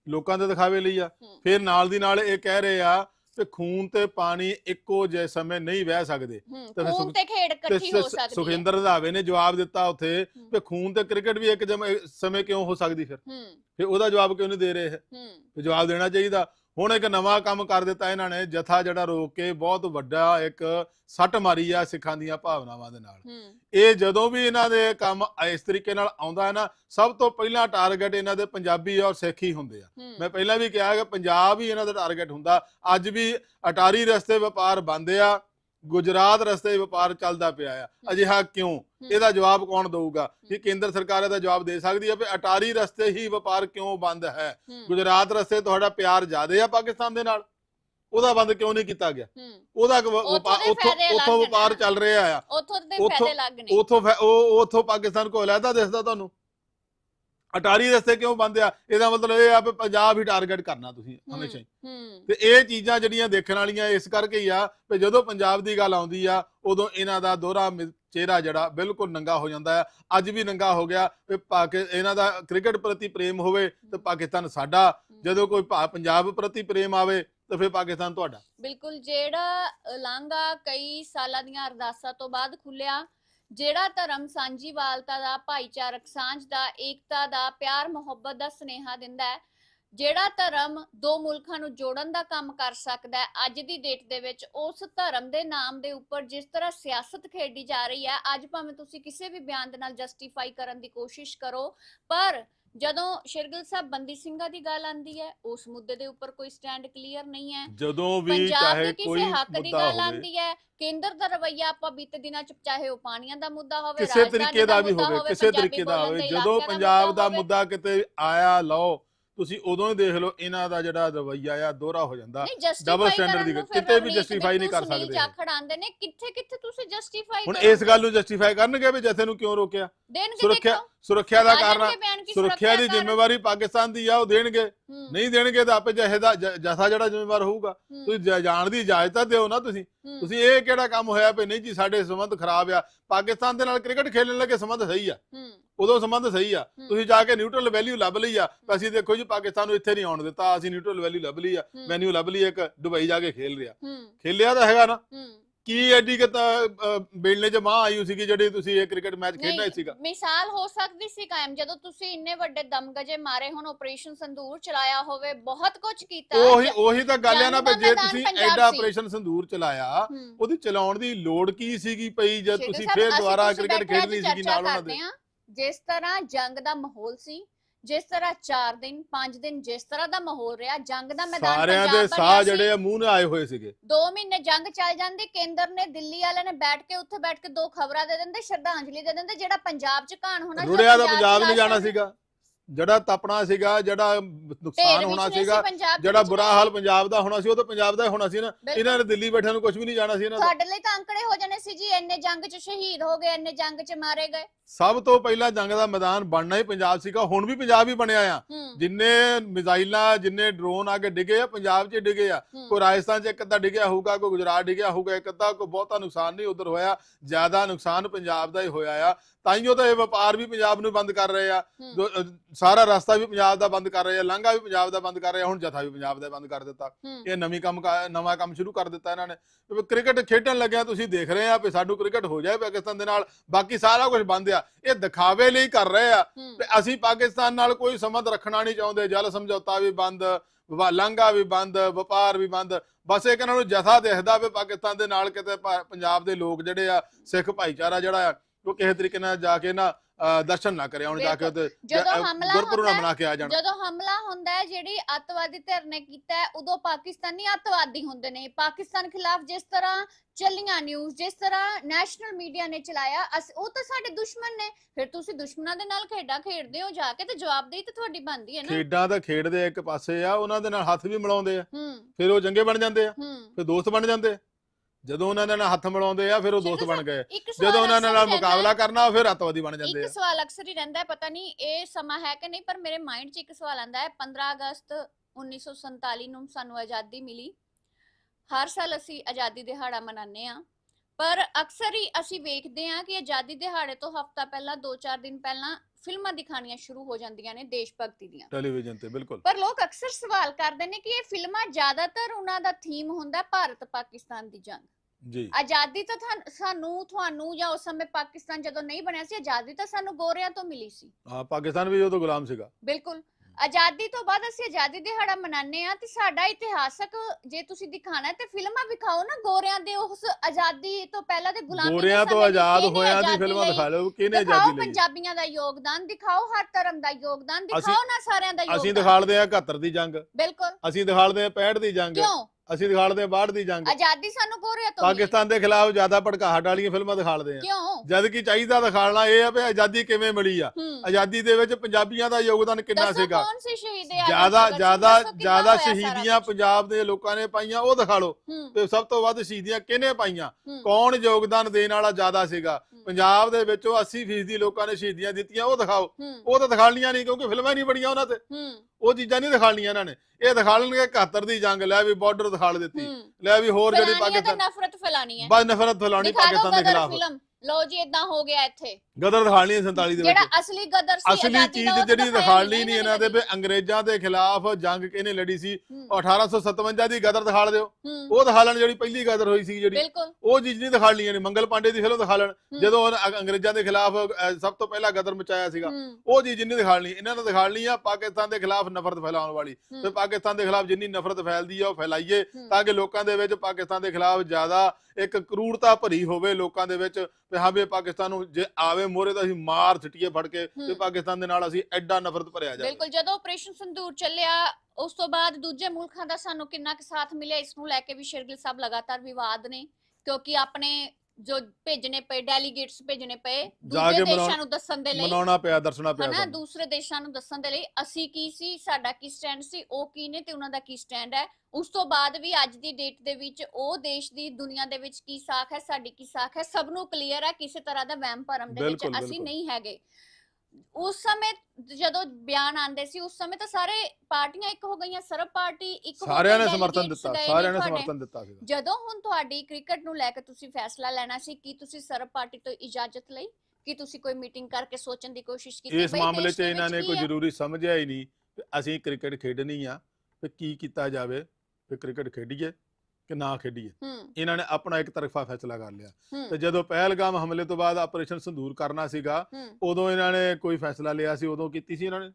ਲੋਕਾਂ ਦੇ ਦਿਖਾਵੇ ਲਈ ਆ। ਫਿਰ ਨਾਲ ਦੀ ਨਾਲ ਇਹ ਕਹਿ ਰਹੇ ਆ ਕਿ ਖੂਨ ਤੇ ਪਾਣੀ ਇੱਕੋ ਜਿਹੇ ਸਮੇਂ ਨਹੀਂ ਵਹਿ ਸਕਦੇ। ਤੇ ਫਿਰ ਖੂਨ ਸੁਖ- ਤੇ ਖੇਡ ਤੇ ਇਕੱਠੀ ਹੋ ਸਕਦੀ ਹੈ। ਸੁਖਿੰਦਰ ਰੰਧਾਵੇ ਨੇ ਜਵਾਬ ਦਿੱਤਾ ਉੱਥੇ ਹੂੰ। ਕਿ ਖੂਨ ਤੇ ਕ੍ਰਿਕਟ ਵੀ ਇੱਕ ਜਮ- ਸਮੇਂ ਕਿਉਂ ਹੋ ਸਕਦੀ ਫਿਰ? ਹੂੰ। ਫਿਰ ਉਹਦਾ ਜਵਾਬ ਕਿਉਂ ਨਹੀਂ ਦੇ ਰਹੇ ਇਹ? ਹੂੰ। ਤੇ ਜਵਾਬ ਦੇਣਾ ਚਾਹੀਦਾ। ਹੁਣ ਇੱਕ ਨਵਾਂ ਕੰਮ ਕਰ ਦਿੱਤਾ ਇਹਨਾਂ ਨੇ ਜਥਾ ਜਿਹੜਾ ਰੋਕ ਕੇ ਬਹੁਤ ਵੱਡਾ ਇੱਕ ਸੱਟ ਮਾਰੀ ਆ ਸਿੱਖਾਂ ਦੀਆਂ ਭਾਵਨਾਵਾਂ ਦੇ ਨਾਲ। ਇਹ ਜਦੋਂ ਵੀ ਇਹਨਾਂ ਦੇ ਕੰਮ ਇਸ ਤਰੀਕੇ ਨਾਲ ਆਉਂਦਾ ਹੈ ਨਾ ਸਭ ਤੋਂ ਪਹਿਲਾਂ ਟਾਰਗੇਟ ਇਹਨਾਂ ਦੇ ਪੰਜਾਬੀ ਔਰ ਸਿੱਖ ਹੀ ਹੁੰਦੇ ਆ। ਮੈਂ ਪਹਿਲਾਂ ਵੀ ਕਿਹਾ ਕਿ ਪੰਜਾਬ ਹੀ ਇਹਨਾਂ ਦਾ ਟਾਰਗੇਟ ਹੁੰਦਾ। ਅੱਜ ਵੀ ਅਟਾਰੀ ਰਸਤੇ ਵਪਾਰ ਬੰਦ ਆ। ਗੁਜਰਾਤ ਰਸਤੇ ਵਪਾਰ ਚੱਲਦਾ ਪਿਆ ਆ। ਅਜਿਹਾ ਕਿਉਂ? ਇਹਦਾ ਜਵਾਬ ਕੌਣ ਦਊਗਾ? ਕਿ ਕੇਂਦਰ ਸਰਕਾਰ ਇਹਦਾ ਜਵਾਬ ਦੇ ਸਕਦੀ ਹੈ ਵੀ ਅਟਾਰੀ ਰਸਤੇ ਹੀ ਵਪਾਰ ਕਿਉਂ ਬੰਦ ਹੈ? ਗੁਜਰਾਤ ਰਸਤੇ ਤੁਹਾਡਾ ਪਿਆਰ ਜ਼ਿਆਦੇ ਆ ਪਾਕਿਸਤਾਨ ਦੇ ਨਾਲ? ਉਹਦਾ ਬੰਦ ਕਿਉਂ ਨਹੀਂ ਕੀਤਾ ਗਿਆ? ਉਹਦਾ ਉੱਥੋਂ ਵਪਾਰ ਉੱਥੋਂ ਉੱਥੋਂ ਅਲੱਗ ਵਪਾਰ। ਚੱਲ ਰਿਹਾ ਆ। ਉਥੋਂ ਦੇ ਫਾਇਦੇ ਲੱਗ ਨੇ। ਉਥੋਂ ਉਹ ਉਥੋਂ ਪਾਕਿਸਤਾਨ ਕੋਲ ਲੈਦਾ ਦਿਸਦਾ ਤੁਹਾਨੂੰ? ਅਟਾਰੀ ਰਸਤੇ ਕਿਉਂ ਬੰਦ ਆ? ਇਹਦਾ ਮਤਲਬ ਇਹ ਆ ਵੀ ਪੰਜਾਬ ਹੀ ਟਾਰਗੇਟ ਕਰਨਾ ਤੁਸੀਂ ਹਮੇਸ਼ਾ ਹੀ। ਹੂੰ। ਤੇ ਇਹ ਚੀਜ਼ਾਂ ਜਿਹੜੀਆਂ ਦੇਖਣ ਵਾਲੀਆਂ ਇਸ ਕਰਕੇ ਹੀ ਆ ਵੀ ਜਦੋਂ ਪੰਜਾਬ ਦੀ ਗੱਲ ਆਉਂਦੀ ਆ ਉਦੋਂ ਇਹਨਾਂ ਦਾ ਦੋਹਰਾ ਚਿਹਰਾ ਜਿਹੜਾ ਬਿਲਕੁਲ ਨੰਗਾ ਹੋ ਜਾਂਦਾ ਆ। ਅੱਜ ਵੀ ਨੰਗਾ ਹੋ ਗਿਆ ਵੀ ਪਾਕਿ ਇਹਨਾਂ ਦਾ ਕ੍ਰਿਕਟ ਪ੍ਰਤੀ ਪ੍ਰੇਮ ਹੋਵੇ ਤੇ ਪਾਕਿਸਤਾਨ ਸਾਡਾ। ਜਦੋਂ ਕੋਈ ਪੰਜਾਬ ਪ੍ਰਤੀ ਪ੍ਰੇਮ ਆਵੇ ਤਾਂ ਫਿਰ ਪਾਕਿਸਤਾਨ ਤੁਹਾਡਾ। ਬਿਲਕੁਲ ਜਿਹੜਾ ਲਾਂਗਾ ਕਈ ਸਾਲਾਂ ਦੀਆਂ ਅਰਦਾਸਾਂ ਤੋਂ ਬਾਅਦ ਖੁੱਲਿਆ ਜਿਹੜਾ ਧਰਮ ਸਾਂਝੀਵਾਲਤਾ ਦਾ, ਭਾਈਚਾਰਕ ਸਾਂਝ ਦਾ, ਏਕਤਾ ਦਾ, ਪਿਆਰ, ਮੁਹੱਬਤ ਦਾ ਸਨੇਹਾ ਦਿੰਦਾ ਹੈ, ਜਿਹੜਾ ਧਰਮ ਦੋ ਮੁਲਕਾਂ ਨੂੰ ਜੋੜਨ ਦਾ ਕੰਮ ਕਰ ਸਕਦਾ ਹੈ, ਅੱਜ ਦੀ ਡੇਟ ਦੇ ਵਿੱਚ ਉਸ ਧਰਮ ਦੇ ਨਾਮ ਦੇ ਉੱਪਰ ਜਿਸ ਤਰ੍ਹਾਂ ਸਿਆਸਤ ਖੇਡੀ ਜਾ ਰਹੀ ਹੈ, ਅੱਜ ਭਾਵੇਂ ਤੁਸੀਂ ਕਿਸੇ ਵੀ ਬਿਆਨ ਦੇ ਨਾਲ ਜਸਟੀਫਾਈ ਕਰਨ ਦੀ ਕੋਸ਼ਿਸ਼ ਕਰੋ, ਪਰ ਜਦੋਂ ਸ਼ਿਰਗਲ ਸਾਹਿਬ ਬੰਦੀ ਸਿੰਘਾਂ ਦੀ ਗੱਲ ਆਂਦੀ ਹੈ ਉਸ ਮੁੱਦੇ ਦੇ ਉੱਪਰ ਕੋਈ ਸਟੈਂਡ ਕਲੀਅਰ ਨਹੀਂ ਹੈ ਜਦੋਂ ਵੀ ਪੰਜਾਬ ਚਾਹੇ ਦੇ ਕਿਸੇ ਕੋਈ ਹੱਕ ਦੀ ਮੁੱਦਾ ਗੱਲ ਹੋਵੇ ਆਂਦੀ ਹੈ ਕੇਂਦਰ ਦਾ ਰਵੱਈਆ ਆਪਾਂ ਬੀਤੇ ਦਿਨਾਂ ਚ ਚਾਹੇ ਉਹ ਪਾਣੀਆਂ ਦਾ ਮੁੱਦਾ ਹੋਵੇ ਕਿਸੇ ਰਾਜਧਾਨੀ ਤਰੀਕੇ ਦਾ ਵੀ ਮੁੱਦਾ ਹੋਵੇ ਕਿਸੇ ਪੰਜਾਬੀ ਤਰੀਕੇ ਦਾ ਬੋਲਣ ਹੋਵੇ ਦੇ ਜਦੋਂ ਇਲਾਕਿਆਂ ਪੰਜਾਬ ਦਾ। ਮੁੱਦਾ ਕਿਤੇ ਆਇਆ ਲਓ ਤੁਸੀਂ ਉਦੋਂ ਹੀ ਦੇਖ ਲਓ ਇਹਨਾਂ ਦਾ ਜਿਹੜਾ ਰਵਈਆ ਆ ਦੋਹਰਾ ਹੋ ਜਾਂਦਾ। ਨਹੀਂ standard ਕਰਨ ਦੀ ਕਿਤੇ ਵੀ justify ਨਹੀਂ ਕਰ ਸਕਦੇ। ਜਾਖੜ ਆਂਦੇ ਨੇ ਕਿੱਥੇ ਕਿੱਥੇ ਤੁਸੀਂ ਜਸਟੀਫਾਈ ਹੁਣ ਇਸ ਗੱਲ ਨੂੰ ਜਸਟੀਫਾਈ ਕਰਨਗੇ ਵੀ ਜਥੇ ਨੂੰ ਕਿਉਂ ਰੋਕਿਆ? ਸੁਰੱਖਿਆ ਸੁਰੱਖਿਆ ਦਾ ਕਾਰਨ ਸੁਰੱਖਿਆ ਦੀ। ਜ਼ਿੰਮੇਵਾਰੀ ਪਾਕਿਸਤਾਨ ਦੀ ਆ ਉਹ ਦੇਣਗੇ। ਨਹੀਂ ਦੇਣਗੇ ਤਾਂ ਆਪੇ ਜਥੇ ਦਾ ਜਥਾ ਜਿਹੜਾ ਜ਼ਿੰਮੇਵਾਰ ਹੋਊਗਾ। ਤੁਸੀਂ ਜਾਣ ਦੀ ਇਜਾਜ਼ਤ ਤਾਂ ਦਿਓ ਨਾ ਤੁਸੀਂ। ਤੁਸੀਂ ਇਹ ਕਿਹੜਾ ਕੰਮ ਹੋਇਆ ਵੀ ਨਹੀਂ ਜੀ ਸਾਡੇ ਸੰਬੰਧ ਖਰਾਬ ਆ। ਪਾਕਿਸਤਾਨ ਦੇ ਨਾਲ ਕ੍ਰਿਕਟ ਖੇਡਣ ਲੱਗੇ ਸੰਬੰਧ ਸਹੀ ਆ। ਉਦੋਂ ਸੰਬੰਧ ਸਹੀ ਆ। ਤੁਸੀਂ ਜਾ ਕੇ ਨਿਊਟਰਲ ਵੈਲਿਊ ਲੱਭ ਲਈ ਆ ਅਸੀਂ ਦੇਖੋ ਜੀ ਪਾਕਿਸਤਾਨ ਨੂੰ ਇੱਥੇ ਨਹੀਂ ਆਉਣ ਦਿੱਤਾ ਅਸੀਂ ਨਿਊਟਰਲ ਵੈਲਿਊ ਲੱਭ ਲਈ ਆ ਵੈਨਿਊ ਲੱਭ ਲਈ ਇੱਕ ਦੁਬਈ ਜਾ ਕੇ ਖੇਲ ਰਿਹਾ ਖੇਲਿਆ ਤਾਂ ਹੈਗਾ ਨਾ। ਕੀ ਐਡੀ ਕਿ ਬੇਲਣੇ ਚ ਮਾਂ ਆਈ ਸੀਗੀ ਜਿਹੜੀ ਤੁਸੀਂ ਇਹ ਕ੍ਰਿਕਟ ਮੈਚ ਖੇਡਣਾ ਸੀਗਾ ਮਿਸਾਲ ਹੋ ਸਕਦੀ ਸੀ ਕਾਇਮ ਜਦੋਂ ਤੁਸੀਂ ਇੰਨੇ ਵੱਡੇ ਦਮਗਜੇ ਮਾਰੇ ਹੁਣ ਆਪਰੇਸ਼ਨ ਸੰਦੂਰ ਚਲਾਇਆ ਹੋਵੇ ਬਹੁਤ ਕੁਝ ਕੀਤਾ ਉਹੀ ਉਹੀ ਤਾਂ ਗੱਲ ਆ ਨਾ ਵੀ ਜੇ ਤੁਸੀਂ ਐਡਾ। ਆਪਰੇਸ਼ਨ ਸੰਦੂਰ ਚਲਾਇਆ। ਉਹਦੀ ਚਲਾਉਣ ਦੀ ਲੋੜ ਕੀ ਸੀਗੀ ਪਈ ਜਦ ਤੁਸੀਂ ਫੇਰ ਦੁਬਾਰਾ ਕ੍ਰਿਕਟ ਖੇਡਣੀ ਸੀਗੀ ਨਾਲ ਉਹਨਾਂ ਦੇ। ਜਿਸ ਤਰ੍ਹਾਂ ਜੰਗ ਦਾ ਮਾਹੌਲ ਸੀ ਜਿਸ ਤਰ੍ਹਾਂ 4 ਦਿਨ 5 ਦਿਨ ਜਿਸ ਤਰ੍ਹਾਂ ਦਾ ਮਾਹੌਲ ਰਿਹਾ ਜੰਗ ਦਾ ਮੈਦਾਨ ਸਾਰਿਆਂ ਦੇ ਸਾਹ। ਜਿਹੜੇ ਆ ਮੂੰਹ ਨਾਲ ਆਏ ਹੋਏ ਸੀਗੇ। 2 ਮਹੀਨੇ ਜੰਗ ਚੱਲ ਜਾਂਦੀ ਕੇਂਦਰ ਨੇ ਦਿੱਲੀ ਵਾਲਿਆਂ ਨੇ ਬੈਠ ਕੇ ਉੱਥੇ ਬੈਠ ਕੇ ਦੋ ਖਬਰਾਂ ਦੇ ਦਿੰਦੇ ਸ਼ਰਧਾਂਜਲੀ ਦੇ ਦਿੰਦੇ ਜਿਹੜਾ ਪੰਜਾਬ ਚ ਘਾਣ ਹੋਣਾ ਰੁੜਿਆ ਦਾ ਪੰਜਾਬ ਨਹੀਂ ਜਾਣਾ ਸੀਗਾ। ਜਿਹੜਾ ਤਪਣਾ ਸੀਗਾ ਜਿਹੜਾ ਨੁਕਸਾਨ ਹੋਣਾ ਸੀਗਾ ਜਿਹੜਾ ਬੁਰਾ ਹਾਲ। ਪੰਜਾਬ ਦਾ ਹੋਣਾ ਸੀ ਉਹ ਤਾਂ ਪੰਜਾਬ ਦਾ ਹੀ ਹੋਣਾ ਸੀ ਨਾ। ਇਹਨਾਂ ਨੇ ਦਿੱਲੀ ਬੈਠਿਆਂ ਨੂੰ ਕੁਝ ਵੀ ਨਹੀਂ ਜਾਣਾ ਸੀ ਇਹਨਾਂ ਦਾ। ਸਾਡੇ ਲਈ ਤਾਂ ਅੰਕੜੇ ਹੋ ਜਾਣੇ ਸੀ ਜੀ ਇੰਨੇ ਜੰਗ ਚ ਸ਼ਹੀਦ ਹੋ ਗਏ ਇੰਨੇ ਜੰਗ ਚ ਮਾਰੇ ਗਏ। ਸਭ ਤੋਂ ਪਹਿਲਾਂ ਜੰਗ ਦਾ ਮੈਦਾਨ ਬਣਨਾ ਹੀ ਪੰਜਾਬ ਸੀਗਾ ਹੁਣ ਵੀ ਪੰਜਾਬ ਹੀ ਬਣਿਆ ਆ। ਹੂੰ। ਜਿੰਨੇ ਮਿਜ਼ਾਈਲਾਂ ਜਿੰਨੇ ਡਰੋਨ ਆ ਕੇ ਡਿੱਗੇ ਆ ਪੰਜਾਬ 'ਚ ਡਿੱਗੇ ਆ। ਹੂੰ, ਕੋਈ ਰਾਜਸਥਾਨ 'ਚ ਇੱਕ ਅੱਧਾ ਡਿੱਗਿਆ ਹੋਊਗਾ ਕੋਈ ਗੁਜਰਾਤ ਡਿੱਗਿਆ ਹੋਊਗਾ ਇੱਕ ਅੱਧਾ ਕੋਈ ਬਹੁਤਾ ਨੁਕਸਾਨ ਨਹੀਂ ਉਧਰ ਹੋਇਆ। ਜ਼ਿਆਦਾ ਨੁਕਸਾਨ ਪੰਜਾਬ ਦਾ ਹੀ ਹੋਇਆ ਆ। ਤਾਈਓ ਤਾਂ ਇਹ ਵਪਾਰ ਵੀ ਪੰਜਾਬ ਨੂੰ ਬੰਦ ਕਰ ਰਹੇ ਆ। ਹੂੰ। ਸਾਰਾ ਰਸਤਾ ਵੀ ਪੰਜਾਬ ਦਾ ਬੰਦ ਕਰ ਰਹੇ ਆ ਲਾਂਘਾ ਵੀ ਪੰਜਾਬ ਦਾ ਬੰਦ ਕਰ ਰਹੇ ਆ ਹੁਣ ਜਥਾ ਵੀ ਪੰਜਾਬ ਦਾ ਬੰਦ ਕਰ ਦਿੱਤਾ। ਇਹ ਨਵੀਂ ਕੰਮ ਨਵਾਂ ਕੰਮ ਸ਼ੁਰੂ ਕਰ ਦਿੱਤਾ ਇਹਨਾਂ ਨੇ। ਕ੍ਰਿਕਟ ਖੇਡਣ ਲੱਗਿਆ ਤੁਸੀਂ ਦੇਖ ਰਹੇ ਆ ਵੀ ਸਾਨੂੰ ਕ੍ਰਿਕਟ ਹੋ ਜਾਏ ਪਾਕਿਸਤਾਨ ਦੇ ਨਾਲ ਬਾਕੀ ਸਾਰਾ ਕੁਝ ਬੰਦ ਆ। ਇਹ ਦਿਖਾਵੇ ਲਈ ਕਰ ਰਹੇ ਆ। ਤੇ ਅਸੀਂ ਪਾਕਿਸਤਾਨ ਨਾਲ ਕੋਈ ਸੰਬੰਧ ਰੱਖਣਾ ਨਹੀਂ ਚਾਹੁੰਦੇ। ਜਲ ਸਮਝੌਤਾ ਵੀ ਬੰਦ ਵ- ਲਾਂਘਾ ਵੀ ਬੰਦ ਵਪਾਰ ਵੀ ਬੰਦ। ਬਸ ਇਹ ਇਹਨਾਂ ਨੂੰ ਜਥਾ ਦੇਖਦਾ ਵੀ ਪਾਕਿਸਤਾਨ ਦੇ ਨਾਲ ਕਿਤੇ ਪੰਜਾਬ ਦੇ ਲੋਕ ਜਿਹੜੇ ਆ ਸਿੱਖ ਭਾਈਚਾਰਾ ਜਿਹੜਾ ਆ ਉਹ ਕਿਸੇ ਤਰੀਕੇ ਨਾਲ ਜਾ ਕੇ ਨਾ ਦਰਸ਼ਨ ਨਾ ਕਰੇ ਆਉਣ ਜਾ ਕੇ ਜਦੋਂ ਹਮਲਾ ਨਾ ਕੇ ਆ ਜਾਣ। ਜਦੋਂ ਹਮਲਾ ਹੁੰਦਾ ਹੈ ਜਿਹੜੀ ਅੱਤਵਾਦੀ ਧਿਰ ਨੇ ਕੀਤਾ ਉਦੋਂ ਪਾਕਿਸਤਾਨੀ ਅੱਤਵਾਦੀ ਹੁੰਦੇ ਨੇ। ਪਾਕਿਸਤਾਨ ਖਿਲਾਫ ਜਿਸ ਤਰ੍ਹਾਂ ਚੱਲੀਆਂ ਨਿਊਜ਼ ਜਿਸ ਤਰ੍ਹਾਂ ਨੈਸ਼ਨਲ ਮੀਡੀਆ ਨੇ ਚਲਾਇਆ ਉਹ ਤਾਂ ਸਾਡੇ ਦੁਸ਼ਮਣ ਨੇ। ਫਿਰ ਤੁਸੀਂ ਦੁਸ਼ਮਣਾਂ ਦੇ ਨਾਲ ਖੇਡਾਂ ਖੇਡਦੇ ਹੋ ਜਾ ਕੇ ਤੇ ਜਵਾਬਦੇਹੀ ਤਾਂ ਤੁਹਾਡੀ ਬਣਦੀ ਹੈ ਨਾ। ਖੇਡਾਂ ਤਾਂ ਖੇਡਦੇ ਇੱਕ ਪਾਸੇ ਆ ਉਹਨਾਂ ਦੇ ਨਾਲ ਹੱਥ ਵੀ ਮਿਲਾਉਂਦੇ ਆ। ਫਿਰ ਉਹ ਚੰਗੇ ਬਣ ਜਾਂਦੇ ਆ। ਫਿਰ ਦੋਸਤ ਬਣ ਜਾਂਦੇ ਆ। ਜਦੋਂ ਉਹਨਾਂ ਦੇ ਨਾਲ ਹੱਥ ਮਿਲਾਉਂਦੇ ਆ ਫਿਰ ਉਹ ਦੋਸਤ ਬਣ ਗਏ। ਇੱਕ ਸਵਾਲ ਜਦੋਂ ਉਹਨਾਂ ਅਕਸਰ ਨਾਲ ਹੀ ਮੁਕਾਬਲਾ ਕਰਨਾ ਉਹ ਫਿਰ ਅੱਤਵਾਦੀ ਬਣ ਜਾਂਦੇ ਇੱਕ ਆ। ਸਵਾਲ ਅਕਸਰ ਹੀ ਰਹਿੰਦਾ ਹੈ ਪਤਾ ਨਹੀਂ ਇਹ ਸਮਾਂ ਹੈ ਕਿ ਨਹੀਂ ਪਰ ਮੇਰੇ ਮਾਈਂਡ 'ਚ ਇੱਕ ਸਵਾਲ ਆਂਦਾ ਹੈ। 15 ਅਗਸਤ 1947 ਨੂੰ ਸਾਨੂੰ ਆਜ਼ਾਦੀ ਮਿਲੀ। ਹਰ ਸਾਲ ਅਸੀਂ ਆਜ਼ਾਦੀ ਦਿਹਾੜਾ ਮਨਾਉਂਦੇ ਆ ਪਰ ਅਕਸਰ ਹੀ ਅਸੀਂ ਵੇਖਦੇ ਆ ਕਿ ਆਜ਼ਾਦੀ ਦਿਹਾੜੇ ਤੋਂ ਹਫਤਾ ਪਹਿਲਾਂ 2-4 ਦਿਨ ਪਹਿਲਾਂ ਫਿਲਮਾਂ ਦਿਖਾਣੀਆਂ ਸ਼ੁਰੂ ਹੋ ਜਾਂਦੀਆਂ ਨੇ ਦੇਸ਼ ਭਗਤੀ ਦੀਆਂ। ਟੈਲੀਵਿਜ਼ਨ ਤੇ ਬਿਲਕੁਲ। ਪਰ ਲੋਕ ਅਕਸਰ ਸਵਾਲ ਕਰਦੇ ਨੇ ਕਿ ਇਹ ਫਿਲਮਾਂ ਜ਼ਿਆਦਾਤਰ ਉਹਨਾਂ ਦਾ ਥੀਮ ਹੁੰਦਾ ਭਾਰਤ ਪਾਕਿਸਤਾਨ ਦੀ ਜੰਗ। ਜੀ। ਆਜ਼ਾਦੀ ਤਾਂ ਤੁਹਾਨੂੰ- ਸਾਨੂੰ ਤੁਹਾਨੂੰ ਜਾਂ ਉਸ ਸਮੇਂ ਪਾਕਿਸਤਾਨ ਜਦੋਂ ਨਹੀਂ ਬਣਿਆ ਸੀ ਆਜ਼ਾਦੀ ਤਾਂ ਸਾਨੂੰ ਗੋਰਿਆਂ ਤੋਂ ਮਿਲੀ ਸੀ। ਹਾਂ ਪਾਕਿਸਤਾਨ ਵੀ ਉਦੋਂ ਗੁਲਾਮ ਸੀਗਾ। ਬਿਲਕੁਲ। ਆਜ਼ਾਦੀ ਤੋਂ ਬਾਅਦ ਅਸੀਂ ਆਜ਼ਾਦੀ ਦਿਹਾੜਾ ਮਨਾਉਂਦੇ ਆ ਤੇ ਸਾਡਾ ਇਤਿਹਾਸਕ ਜੇ ਤੁਸੀਂ ਦਿਖਾਣਾ ਤੇ ਫਿਲਮਾਂ ਵਿਖਾਓ ਨਾ ਗੋਰਿਆਂ ਦੇ ਉਸ ਆਜ਼ਾਦੀ ਤੋਂ ਪਹਿਲਾਂ ਦੇ ਗੁਲਾਮੀ ਦੇ ਗੋਰਿਆਂ ਤੋਂ ਆਜ਼ਾਦ ਹੋਇਆਂ ਦੀ ਫਿਲਮਾਂ? ਦਿਖਾ ਲਓ ਕਿਹਨੇ ਆਜ਼ਾਦੀ ਲਈ? ਪੰਜਾਬੀਆਂ ਦਾ ਯੋਗਦਾਨ ਦਿਖਾਓ ਹਰ ਧਰਮ ਦਾ ਯੋਗਦਾਨ ਦਿਖਾਓ ਨਾ ਸਾਰਿਆਂ ਦਾ ਯੋਗਦਾਨ। ਅਸੀਂ ਦਿਖਾਲਦੇ ਆ 71 ਦੀ ਜੰਗ। ਬਿਲਕੁਲ। ਅਸੀਂ ਦਿਖਾਲਦੇ ਆ 65 ਦੀ ਜੰਗ। ਕਿਉਂ? ਅਸੀਂ ਦਿਖਾਲਦੇ ਆ 62 ਦੀ ਜੰਗ। ਆਜ਼ਾਦੀ ਸਾਨੂੰ ਗੋਰਿਆਂ ਤੋਂ ਮਿਲੀ ਪਾਕਿਸਤਾਨ ਦੇ ਖਿਲਾਫ ਜ਼ਿਆਦਾ ਭੜਕਾਹਟ ਵਾਲੀਆਂ ਫਿਲਮਾਂ ਦਿਖਾਲਦੇ ਆ ਕਿਉਂ? ਜਦ ਕਿ ਚਾਹੀਦਾ ਦਿਖਾਲਣਾ ਇਹ ਆ ਵੀ ਆਜ਼ਾਦੀ ਕਿਵੇਂ ਮਿਲੀ ਆ। ਹੂੰ। ਆਜ਼ਾਦੀ ਦੇ ਵਿੱਚ ਪੰਜਾਬੀਆਂ ਦਾ ਯੋਗਦਾਨ ਕਿੰਨਾ ਦੱਸੋ ਸੀਗਾ? ਕੌਣ ਸੀ ਸ਼ਹੀਦ ਆਜ਼ਮ ਜ਼ਿਆਦਾ ਭਗਤ ਸਿੰਘ? ਜ਼ਿਆਦਾ ਦੱਸੋ ਜ਼ਿਆਦਾ ਹੋਇਆ ਸਾਰਾ ਸ਼ਹੀਦੀਆਂ ਕੁਛ? ਪੰਜਾਬ ਦੇ ਲੋਕਾਂ ਨੇ ਪਾਈਆਂ ਉਹ ਦਿਖਾ ਲਓ ਹੂੰ। ਤੇ ਸਭ ਤੋਂ ਵੱਧ ਸ਼ਹੀਦੀਆਂ ਕਿਹਨੇ ਪਾਈਆਂ? ਹੂੰ, ਕੌਣ ਯੋਗਦਾਨ ਦੇਣ ਵਾਲਾ ਜ਼ਿਆਦਾ ਸੀਗਾ? ਹੂੰ, ਪੰਜਾਬ ਦੇ ਵਿੱਚੋਂ 80% ਲੋਕਾਂ ਨੇ ਸ਼ਹੀਦੀਆਂ ਦਿੱਤੀਆਂ ਉਹ ਦਿਖਾਓ। ਹੂੰ। ਉਹ ਤਾਂ ਦਿਖਾਲਣੀਆਂ ਨਹੀਂ ਕਿਉਂਕਿ ਫਿਲਮਾਂ ਹੀ ਨਹੀਂ ਬਣੀਆਂ ਉਹਨਾਂ ਤੇ। ਹੂੰ। ਉਹ ਚੀਜ਼ਾਂ ਨਹੀਂ ਦਿਖਾਲਣੀਆਂ ਇਹਨਾਂ ਨੇ। ਇਹ ਦਿਖਾਲਣਗੇ 71 ਦੀ ਜੰਗ ਲੈ ਵੀ ਬਾਰਡਰ ਦਿਖਾਲ ਦਿੱਤੀ। ਹੂੰ। ਲੈ ਵੀ ਹੋਰ ਜਿਹੜੀ ਫੈਲਾਣੀ ਹੈ ਤੇ ਪਾਕਿਸਤਾਨ ਨਫ਼ਰਤ ਫੈਲਾਣੀ ਹੈ। ਬਸ ਨਫ਼ਰਤ ਦਿਖਾ ਦਿਓ ਪਾਕਿਸਤਾਨ ਦੇ ਖਿਲਾਫ। ਫਿਲਮ। ਲੋ ਜੀ ਇਦਾਂ ਹੋ ਗਿਆ ਇੱਥੇ। ਗਦਰ ਦਿਖਾਲਣੀ ਹੈ 47 ਦੇ ਜਿਹੜਾ ਵਿੱਚ। ਅਸਲੀ ਗਦਰ ਸੀ ਅਸਲੀ ਚੀਜ਼ ਜਿਹੜੀ ਦਿਖਾਲਣੀ ਨਹੀਂ ਇਹਨਾਂ ਦੇ ਵੀ ਅੰਗਰੇਜ਼ਾਂ ਦੇ ਖਿਲਾਫ ਜੰਗ ਕਿਹਨੇ ਲੜੀ ਸੀ? ਹੂੰ, 1857 ਦੀ ਗਦਰ ਦਿਖਾਲ ਦਿਓ। ਉਹ ਦਿਖਾਲਣ ਜਿਹੜੀ ਪਹਿਲੀ ਗਦਰ ਹੋਈ ਸੀ ਜਿਹੜੀ। ਉਹ ਚੀਜ਼ ਨਹੀਂ ਦਿਖਾਲਣੀ ਨੇ। ਮੰਗਲ ਪਾਂਡੇ ਦੀ ਫਿਲਮ ਦਿਖਾਲਣ ਹੂੰ, ਜਦੋਂ ਅੰਗਰੇਜ਼ਾਂ ਦੇ ਖਿਲਾਫ ਸਭ ਤੋਂ ਪਹਿਲਾਂ ਗਦਰ ਮਚਾਇਆ ਸੀਗਾ। ਉਹ ਚੀਜ਼ ਨਹੀਂ ਦਿਖਾਲਣੀ ਇਹਨਾਂ ਨੇ ਦਿਖਾਲਣੀ ਆ ਪਾਕਿਸਤਾਨ ਦੇ ਖਿਲਾਫ ਨਫ਼ਰਤ ਫੈਲਾਉਣ ਵਾਲੀ। ਤੇ ਪਾਕਿਸਤਾਨ ਦੇ ਖਿਲਾਫ ਜਿੰਨੀ ਨਫ਼ਰਤ ਫੈਲਦੀ ਆ ਉਹ ਫੈਲਾਈਏ ਤਾਂ ਕਿ ਲੋਕਾਂ ਦੇ ਵਿੱਚ ਪਾਕਿਸਤਾਨ ਦੇ ਖਿਲਾਫ ਜ਼ਿਆਦਾ ਇੱਕ ਕਰੂਰਤਾ ਭਰੀ ਹੋਵੇ ਲੋਕਾਂ ਦੇ ਵਿੱਚ। ਵੀ ਹਾਂ ਵੀ ਪਾਕਿਸਤਾਨ ਨੂੰ ਜੇ ਆਵੇ ਮੋਰੇ ਤਾਂ ਅਸੀਂ ਮਾਰ ਸਿੱਟੀਏ ਫੜ ਕੇ ਤੇ। ਪਾਕਿਸਤਾਨ ਦੇ ਨਾਲ ਅਸੀਂ ਐਡਾ ਨਫ਼ਰਤ ਭਰਿਆ ਜਾਵੇ ਬਿਲਕੁਲ ਜਦੋਂ ਆਪਰੇਸ਼ਨ ਸੰਦੂਰ ਚੱਲਿਆ ਉਸ ਤੋਂ ਬਾਅਦ ਦੂਜੇ ਮੁਲਕਾਂ ਦਾ ਸਾਨੂੰ ਕਿੰਨਾ ਕੁ ਸਾਥ ਮਿਲਿਆ ਇਸ ਨੂੰ ਲੈ ਕੇ ਵੀ ਸ਼ੇਰਗਿਲ ਸਾਹਿਬ ਲਗਾਤਾਰ ਵਿਵਾਦ ਨੇ ਕਿਉਂਕਿ ਆਪਣੇ ਜੋ ਭੇਜਣੇ ਪਏ ਡੈਲੀਗੇਟਸ ਭੇਜਣੇ ਪਏ ਜਾ ਦੂਜੇ ਮਨਾਉਣ- ਦੇਸ਼ਾਂ ਨੂੰ ਦੱਸਣ ਦੇ ਲਈ। ਮਨਾਉਣਾ ਪਿਆ ਦਰਸ਼ਨਾ ਪਿਆ ਹਨਾ ਸਾਨੂੰ। ਦੂਸਰੇ ਦੇਸ਼ਾਂ ਨੂੰ ਦੱਸਣ ਦੇ ਲਈ। ਅਸੀਂ ਕੀ ਸੀ? ਸਾਡਾ ਕੀ ਸਟੈਂਡ ਸੀ? ਉਹ ਕੀ ਨੇ ਤੇ ਉਹਨਾਂ ਦਾ ਕੀ ਸਟੈਂਡ ਹੈ? ਉਸ ਤੋਂ ਬਾਅਦ ਵੀ ਅੱਜ ਦੀ ਡੇਟ ਦੇ ਵਿੱਚ ਉਹ ਦੇਸ਼ ਦੀ ਦੁਨੀਆ ਦੇ ਵਿੱਚ ਕੀ ਸਾਖ ਹੈ ਸਾਡੀ ਕੀ ਸਾਖ ਹੈ ਸਭ ਨੂੰ ਕਲੀਅਰ ਹੈ ਕਿਸੇ ਤਰ੍ਹਾਂ ਦਾ ਵਹਿਮ ਭਰਮ ਦੇ ਵਿੱਚ ਬਿਲਕੁਲ, ਅਸੀਂ ਬਿਲਕੁਲ। ਨਹੀਂ ਹੈਗੇ। ਉਸ ਸਮੇਂ ਜਦੋਂ ਬਿਆਨ ਆਉਂਦੇ ਸੀ ਉਸ ਸਮੇਂ ਤਾਂ ਸਾਰੇ ਪਾਰਟੀਆਂ ਇੱਕ ਹੋ ਗਈਆਂ ਸਰਬ ਪਾਰਟੀ ਇੱਕ ਹੋ ਸਾਰਿਆਂ ਗਈ, ਨੇ ਸਮਰਥਨ delegates ਦਿੱਤਾ ਗਏ ਸਾਰਿਆਂ ਨੇ ਤੁਹਾਡੇ। ਸਮਰਥਨ ਦਿੱਤਾ ਸੀਗਾ ਜਦੋਂ ਹੁਣ ਤੁਹਾਡੀ ਕ੍ਰਿਕਟ ਨੂੰ ਲੈ ਕੇ ਤੁਸੀਂ ਫੈਸਲਾ ਲੈਣਾ ਸੀ ਕੀ ਤੁਸੀਂ ਸਰਬ ਪਾਰਟੀ ਤੋਂ ਇਜਾਜ਼ਤ ਲਈ ਕਿ ਤੁਸੀਂ ਕੋਈ ਮੀਟਿੰਗ ਕਰਕੇ ਸੋਚਣ ਦੀ ਕੋਸ਼ਿਸ਼ ਕੀਤੀ ਇਸ ਬਈ ਮਾਮਲੇ ਦੇਸ਼ 'ਚ ਦੇ ਇਹਨਾਂ ਵਿੱਚ ਨੇ ਕੀ ਕੋਈ ਹੈ? ਜ਼ਰੂਰੀ ਸਮਝਿਆ ਹੀ ਨਹੀਂ ਕਿ ਅਸੀਂ ਕ੍ਰਿਕਟ ਖੇਡਣੀ ਆ ਤੇ ਕੀ ਕੀਤਾ ਜਾਵੇ ਤੇ ਕ੍ਰਿਕਟ ਖੇਡੀਏ ਕਿ ਨਾ ਖੇਡੀਏ। ਇਹਨਾਂ ਨੇ ਆਪਣਾ ਇੱਕ ਤਰਫਾ ਫੈਸਲਾ ਕਰ ਲਿਆ। ਤੇ ਜਦੋਂ ਪਹਿਲਗਾਮ ਹਮਲੇ ਤੋਂ ਬਾਅਦ ਆਪਰੇਸ਼ਨ ਸੰਦੂਰ ਕਰਨਾ ਸੀਗਾ ਉਦੋਂ ਇਹਨਾਂ ਨੇ ਕੋਈ ਫੈਸਲਾ ਲਿਆ ਸੀ ਉਦੋਂ ਕੀਤੀ ਸੀ ਇਹਨਾਂ ਨੇ?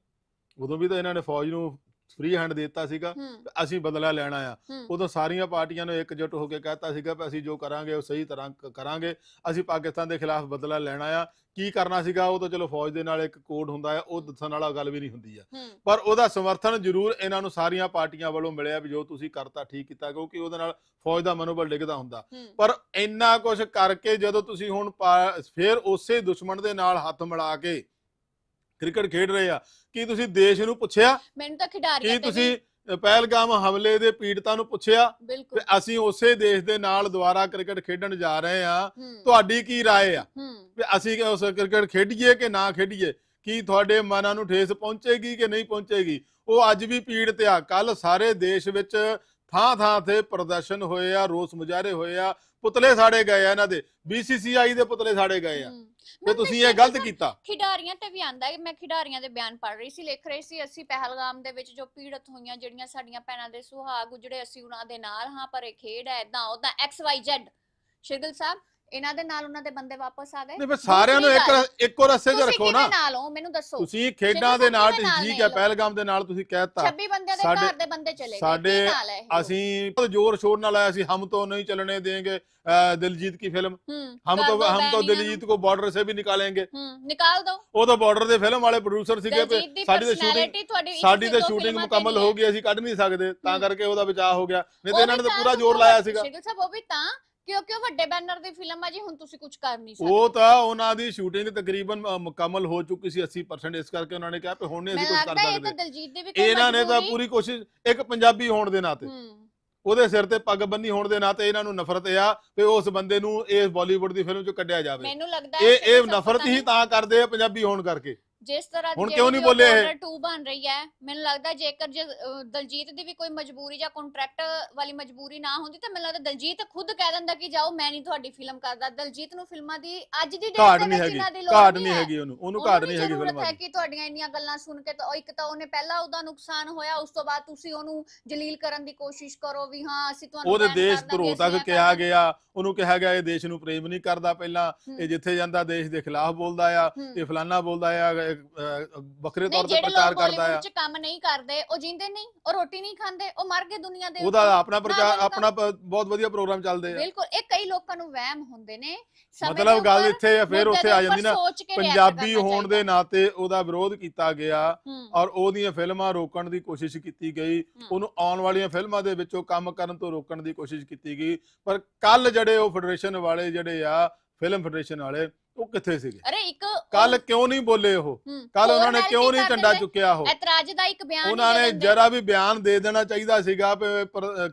ਉਦੋਂ ਵੀ ਤਾਂ ਇਹਨਾਂ ਨੇ ਫੌਜ ਨੂੰ ਫ੍ਰੀ ਹੈਂਡ ਦੇ ਦਿੱਤਾ ਸੀਗਾ ਹੂੰ। ਅਸੀਂ ਬਦਲਾ ਲੈਣਾ ਆ। ਹੂੰ। ਉਦੋਂ ਸਾਰੀਆਂ ਪਾਰਟੀਆਂ ਨੇ ਇਕਜੁੱਟ ਹੋ ਕੇ ਕਹਿਤਾ ਸੀਗਾ ਵੀ ਅਸੀਂ ਜੋ ਕਰਾਂਗੇ ਉਹ ਸਹੀ ਤਰ੍ਹਾਂ ਕ- ਕਰਾਂਗੇ। ਅਸੀਂ ਪਾਕਿਸਤਾਨ ਦੇ ਖਿਲਾਫ ਬਦਲਾ ਲੈਣਾ ਆ। ਕੀ ਕਰਨਾ ਸੀਗਾ? ਉਹ ਤਾਂ ਚਲੋ ਫੌਜ ਦੇ ਨਾਲ ਇੱਕ ਕੋਡ ਹੁੰਦਾ ਆ ਉਹ ਦੱਸਣ ਵਾਲਾ ਗੱਲ ਵੀ ਨਹੀਂ ਹੁੰਦੀ ਆ। ਹੂੰ। ਪਰ ਉਹਦਾ ਸਮਰਥਨ ਜ਼ਰੂਰ ਇਹਨਾਂ ਨੂੰ ਸਾਰੀਆਂ ਪਾਰਟੀਆਂ ਵੱਲੋਂ ਮਿਲਿਆ ਵੀ ਜੋ ਤੁਸੀਂ ਕਰਤਾ ਠੀਕ ਕੀਤਾ ਕਿਉਂਕਿ ਉਹਦੇ ਨਾਲ ਫੌਜ ਦਾ ਮਨੋਬਲ ਡਿੱਗਦਾ ਹੁੰਦਾ। ਹੂੰ। ਪਰ ਇੰਨਾ ਕੁਝ ਕਰਕੇ ਜਦੋਂ ਤੁਸੀਂ ਹੁਣ ਪਾ- ਫਿਰ ਉਸੇ ਦੁਸ਼ਮਣ ਦੇ ਨਾਲ ਹੱਥ ਮਿਲਾ ਕੇ ਕ੍ਰਿਕਟ ਖੇਡ ਰਹੇ ਆ ਕੀ ਤੁਸੀਂ ਦੇਸ਼ ਨੂੰ ਪੁੱਛਿਆ ਮੈਨੂੰ ਤਾਂ ਖਿਡਾਰੀਆਂ ਕੀ ਤੇ ਤੁਸੀਂ ਵੀ ਪਹਿਲਗਾਮ ਹਮਲੇ ਦੇ ਪੀੜਤਾਂ ਨੂੰ ਪੁੱਛਿਆ ਬਿਲਕੁਲ ਵੀ ਅਸੀਂ ਉਸੇ ਦੇਸ਼ ਦੇ ਨਾਲ ਦੁਬਾਰਾ ਕ੍ਰਿਕਟ ਖੇਡਣ ਜਾ ਰਹੇ ਆ ਹੂੰ ਤੁਹਾਡੀ ਕੀ رائے ਆ ਹੂੰ ਵੀ ਅਸੀਂ ਕਿ ਉਸ ਕ੍ਰਿਕਟ ਖੇਡੀਏ ਕਿ ਨਾ ਖੇਡੀਏ ਕੀ ਤੁਹਾਡੇ ਮਨਾਂ ਨੂੰ ਠੇਸ ਪਹੁੰਚੇਗੀ ਕਿ ਨਹੀਂ ਪਹੁੰਚੇਗੀ ਉਹ ਅੱਜ ਵੀ ਪੀੜਤ ਆ ਕੱਲ ਸਾਰੇ ਦੇਸ਼ ਵਿੱਚ ਥਾਂ ਥਾਂ ਤੇ ਪ੍ਰਦਰਸ਼ਨ ਹੋਏ ਆ ਰੋਸ ਮੁਜ਼ਾਹਰੇ ਹੋਏ ਆ ਪੁਤਲੇ ਸਾੜੇ ਗਏ ਆ ਇਹਨਾਂ ਦੇ BCCI ਦੇ ਪੁਤਲੇ ਸਾੜੇ ਗਏ ਆ। ਤੇ ਤੁਸੀਂ ਇਹ ਗਲਤ ਕੀਤਾ। ਖਿਡਾਰੀਆਂ ਤੇ ਵੀ ਆਂਦਾ ਹੈ ਮੈਂ ਖਿਡਾਰੀਆਂ ਦੇ ਬਿਆਨ ਪੜ੍ਹ ਰਹੀ ਸੀ ਲਿਖ ਰਹੀ ਸੀ ਅਸੀਂ ਪਹਿਲਗਾਮ ਦੇ ਵਿੱਚ ਜੋ ਪੀੜਤ ਹੋਈਆਂ ਜਿਹੜੀਆਂ ਸਾਡੀਆਂ ਭੈਣਾਂ ਦੇ ਸੁਹਾਗ ਉਜੜੇ ਅਸੀਂ ਉਹਨਾਂ ਦੇ ਨਾਲ ਹਾਂ ਪਰ ਇਹ ਖੇਡ ਹੈ ਇਦਾਂ ਉਦਾਂ XYZ ਸ਼ਿਰਗਲ ਸਾਹਿਬ ਇਹਨਾਂ ਦੇ ਨਾਲ ਉਹਨਾਂ ਦੇ ਬੰਦੇ ਵਾਪਸ ਆ ਗਏ? ਨਹੀਂ ਫਿਰ ਸਾਰਿਆਂ ਨੂੰ ਇੱਕ ਇੱਕੋ ਰਸੇ 'ਚ ਰੱਖੋ ਨਾ। ਕਿਹਦੇ ਨਾਲ ਮੈਨੂੰ ਦੱਸੋ। ਤੁਸੀਂ ਖੇਡਾਂ ਦੇ ਨਾਲ ਤੇ ਠੀਕ ਪਹਿਲਗਾਮ ਦੇ ਨਾਲ ਤੁਸੀਂ ਕਹਿਤਾ 26 ਬੰਦਿਆਂ ਦੇ ਘਰ ਦੇ ਬੰਦੇ ਚਲੇ ਗਏ। ਸਾਡੇ ਅਸੀਂ ਬਹੁਤ ਜ਼ੋਰ ਸ਼ੋਰ ਨਾਲ ਆਇਆ ਸੀ ਹਮ ਤੋਂ ਨਹੀਂ ਚਲਣੇ ਦੇਂਗੇ ਦਿਲਜੀਤ ਕੀ ਫਿਲਮ? ਹਮ ਤੋਂ ਹਮ ਤੋਂ ਦਿਲਜੀਤ ਕੋ ਬਾਰਡਰ ਸੇ ਵੀ ਨਿਕਾਲेंगे ਹੂੰ ਨਿਕਾਲ ਦੋ। ਉਹ ਤਾਂ ਬਾਰਡਰ ਦੇ ਫਿਲਮ ਵਾਲੇ ਪ੍ਰੋਡਿਊਸਰ ਸੀਗੇ ਤੇ ਸਾਡੀ ਤਾਂ ਸ਼ੂਟਿੰਗ ਸਾਡੀ ਤੇ ਤਾਂ ਸ਼ੂਟਿੰਗ ਮੁਕੰਮਲ ਹੋ ਗਈ ਅਸੀਂ ਕੱਢ ਨਹੀਂ ਸਕਦੇ। ਤਾਂ ਕਰਕੇ ਉਹਦਾ ਬਚਾਅ ਹੋ ਗਿਆ। ਨਹੀਂ ਤੇ ਇਹਨਾਂ ਨੇ ਤਾਂ ਪੂਰਾ ਜ਼ੋਰ ਲਾਇਆ ਸੀਗਾ। ਸ਼ੇਰਗਿੱਲ ਸਾਹਿਬ ਉਹ ਵੀ ਤਾਂ ਕਿਉਂਕਿ ਉਹ ਵੱਡੇ ਬੈਨਰ ਦੀ ਫਿਲਮ ਆ ਜੀ ਹੁਣ ਤੁਸੀਂ ਕੁਝ ਕਰ ਨਹੀਂ ਸਕਦੇ। ਉਹ ਤਾਂ ਉਹਨਾਂ ਦੀ ਸ਼ੂਟਿੰਗ ਤਕਰੀਬਨ ਅ, ਮੁਕੰਮਲ ਹੋ ਚੁੱਕੀ ਸੀ 80% ਇਸ ਕਰਕੇ ਉਹਨਾਂ ਨੇ ਕਿਹਾ ਕਿ ਹੁਣ ਨਹੀਂ ਅਸੀਂ ਮੈਨੂੰ ਕੁਝ ਕਰ ਲੱਗਦਾ ਇਹ ਤਾਂ ਸਕਦੇ ਦਲਜੀਤ ਦੀ ਵੀ ਕੋਈ ਇਹਨਾਂ ਨੇ ਤਾਂ ਮਜਬੂਰੀ- ਪੂਰੀ ਕੋਸ਼ਿਸ਼ ਇੱਕ ਪੰਜਾਬੀ ਹੋਣ ਦੇ ਨਾਤੇ। ਹੂੰ। ਉਹਦੇ ਸਿਰ ਤੇ ਪੱਗ ਬੰਨੀ ਹੋਣ ਦੇ ਨਾਤੇ ਇਹਨਾਂ ਨੂੰ ਨਫ਼ਰਤ ਆ ਕਿ ਉਸ ਬੰਦੇ ਨੂੰ ਇਸ ਬਾਲੀਵੁੱਡ ਦੀ ਫਿਲਮ ਚੋਂ ਕੱਢਿਆ ਜਾਵੇ। ਮੈਨੂੰ ਲੱਗਦਾ ਹੈ ਇਹ ਇਹ ਨਫ਼ਰਤ ਹੀ ਨਹੀਂ ਤਾਂ ਕਰਦੇ ਆ ਪੰਜਾਬੀ ਹੋਣ ਕਰਕੇ। ਜਿਸ ਤਰ੍ਹਾਂ ਹੁਣ ਕਿਉਂ ਨਹੀਂ ਬੋਲੇ ਇਹ? Border 2 ਬਣ ਰਹੀ ਹੈ ਮੈਨੂੰ ਲੱਗਦਾ ਜੇਕਰ ਜੇ ਅਹ, ਦਲਜੀਤ ਦੀ ਵੀ ਕੋਈ ਮਜਬੂਰੀ ਜਾਂ ਕੰਟਰੈਕਟ ਵਾਲੀ ਮਜਬੂਰੀ ਨਾ ਹੁੰਦੀ ਤਾਂ ਮੈਨੂੰ ਲੱਗਦਾ ਦਲਜੀਤ ਖੁਦ ਕਹਿ ਦਿੰਦਾ ਕਿ ਜਾਓ ਮੈਂ ਨਹੀਂ ਤੁਹਾਡੀ ਫਿਲਮ ਕਰਦਾ ਦਲਜੀਤ ਨੂੰ ਫਿਲਮਾਂ ਦੀ ਅੱਜ ਦੀ ਘਾਟ ਡੇਟ ਦੇ ਨਹੀਂ ਵਿੱਚ ਹੈਗੀ ਇਹਨਾਂ ਦੀ ਲੋੜ ਘਾਟ ਨਹੀਂ ਹੈਗੀ ਉਹਨੂੰ ਉਹਨੂੰ ਘਾਟ ਨਹੀਂ ਹੈਗੀ ਫਿਲਮਾਂ ਹੈ ਦੀ ਕਿ ਤੁਹਾਡੀਆਂ ਇੰਨੀਆਂ ਗੱਲਾਂ ਸੁਣ ਕੇ ਤਾਂ ਉਹ ਇੱਕ ਤਾਂ ਉਹਨੇ ਪਹਿਲਾਂ ਉਹਦਾ ਨੁਕਸਾਨ ਹੋਇਆ ਉਸ ਤੋਂ ਬਾਅਦ ਤੁਸੀਂ ਉਹਨੂੰ ਜਲੀਲ ਕਰਨ ਦੀ ਕੋਸ਼ਿਸ਼ ਕਰੋ ਵੀ ਹਾਂ ਅਸੀਂ ਤੁਹਾਨੂੰ ਉਹਦੇ ਦੇਸ਼ ਅਸੀਂ ਤੱਕ ਕਿਹਾ। ਗਿਆ ਉਹਨੂੰ ਕਿਹਾ ਗਿਆ ਇਹ ਦੇਸ਼ ਨੂੰ ਪ੍ਰੇਮ ਨਹੀਂ ਕਰਦਾ ਪਹਿਲਾਂ। ਇਹ ਜਿੱਥੇ ਜਾਂਦਾ ਦੇਸ਼ ਦੇ ਖਿਲਾਫ ਬੋਲਦਾ ਆ। ਇਹ ਫਲਾਨਾ ਬੋਲਦਾ ਆ ਇਹ, ਵੱਖਰੇ ਤੌਰ ਤੇ ਪ੍ਰਚਾਰ ਕਰਦਾ ਆ ਕੰਮ ਨਹੀਂ ਕਰਦੇ ਉਹ ਜਿੰਦੇ ਨਹੀਂ ਉਹ ਰੋਟੀ ਨਹੀਂ ਖਾਂਦੇ ਉਹ ਮਰ ਗਏ ਦੁਨੀਆ ਦੇ ਉਹਦਾ। ਆਪਣਾ ਪ੍ਰਚਾਰ ਆਪਣਾ ਬਹੁਤ ਵਧੀਆ ਪ੍ਰੋਗਰਾਮ ਚੱਲਦੇ ਆ ਬਿਲਕੁਲ ਇਹ ਕਈ ਲੋਕਾਂ ਨੂੰ ਵਹਿਮ ਹੁੰਦੇ ਨੇ ਮਤਲਬ ਗੱਲ ਇੱਥੇ ਆ ਫਿਰ ਉੱਥੇ ਆ ਜਾਂਦੀ ਨਾ ਪੰਜਾਬੀ ਹੋਣ ਦੇ। ਨਾਤੇ ਉਹਦਾ ਵਿਰੋਧ ਕੀਤਾ ਗਿਆ ਔਰ ਉਹਦੀਆਂ ਫਿਲਮਾਂ ਰੋਕਣ ਦੀ ਕੋਸ਼ਿਸ਼ ਕੀਤੀ ਗਈ। ਉਹਨੂੰ ਆਉਣ ਵਾਲੀਆਂ ਫਿਲਮਾਂ ਦੇ ਵਿੱਚੋਂ ਕੰਮ ਕਰਨ ਤੋਂ ਰੋਕਣ ਦੀ ਕੋਸ਼ਿਸ਼ ਕੀਤੀ ਗਈ ਪਰ ਕੱਲ ਜਿਹੜੇ ਉਹ ਫੈਡਰੇਸ਼ਨ ਵਾਲੇ ਜਿਹੜੇ ਆ ਫਿਲਮ ਫੈਡਰੇਸ਼ਨ ਵਾਲੇ ਉਹ ਕਿੱਥੇ ਸੀਗੇ ਅਰੇ ਇੱਕ ਕੱਲ ਕਿਉਂ ਨਹੀਂ ਬੋਲੇ ਉਹ ਹੂੰ, ਕੱਲ ਉਹਨਾਂ ਨੇ ਕਿਉਂ ਨਹੀਂ ਕਰ ਝੰਡਾ। ਚੁੱਕਿਆ ਉਹ ਐਤਰਾਜ਼ ਦਾ ਇੱਕ ਬਿਆਨ ਉਹਨਾਂ ਨੇ। ਜਰਾ ਵੀ ਬਿਆਨ ਦੇ ਦੇਣਾ ਚਾਹੀਦਾ ਸੀਗਾ ਕਿ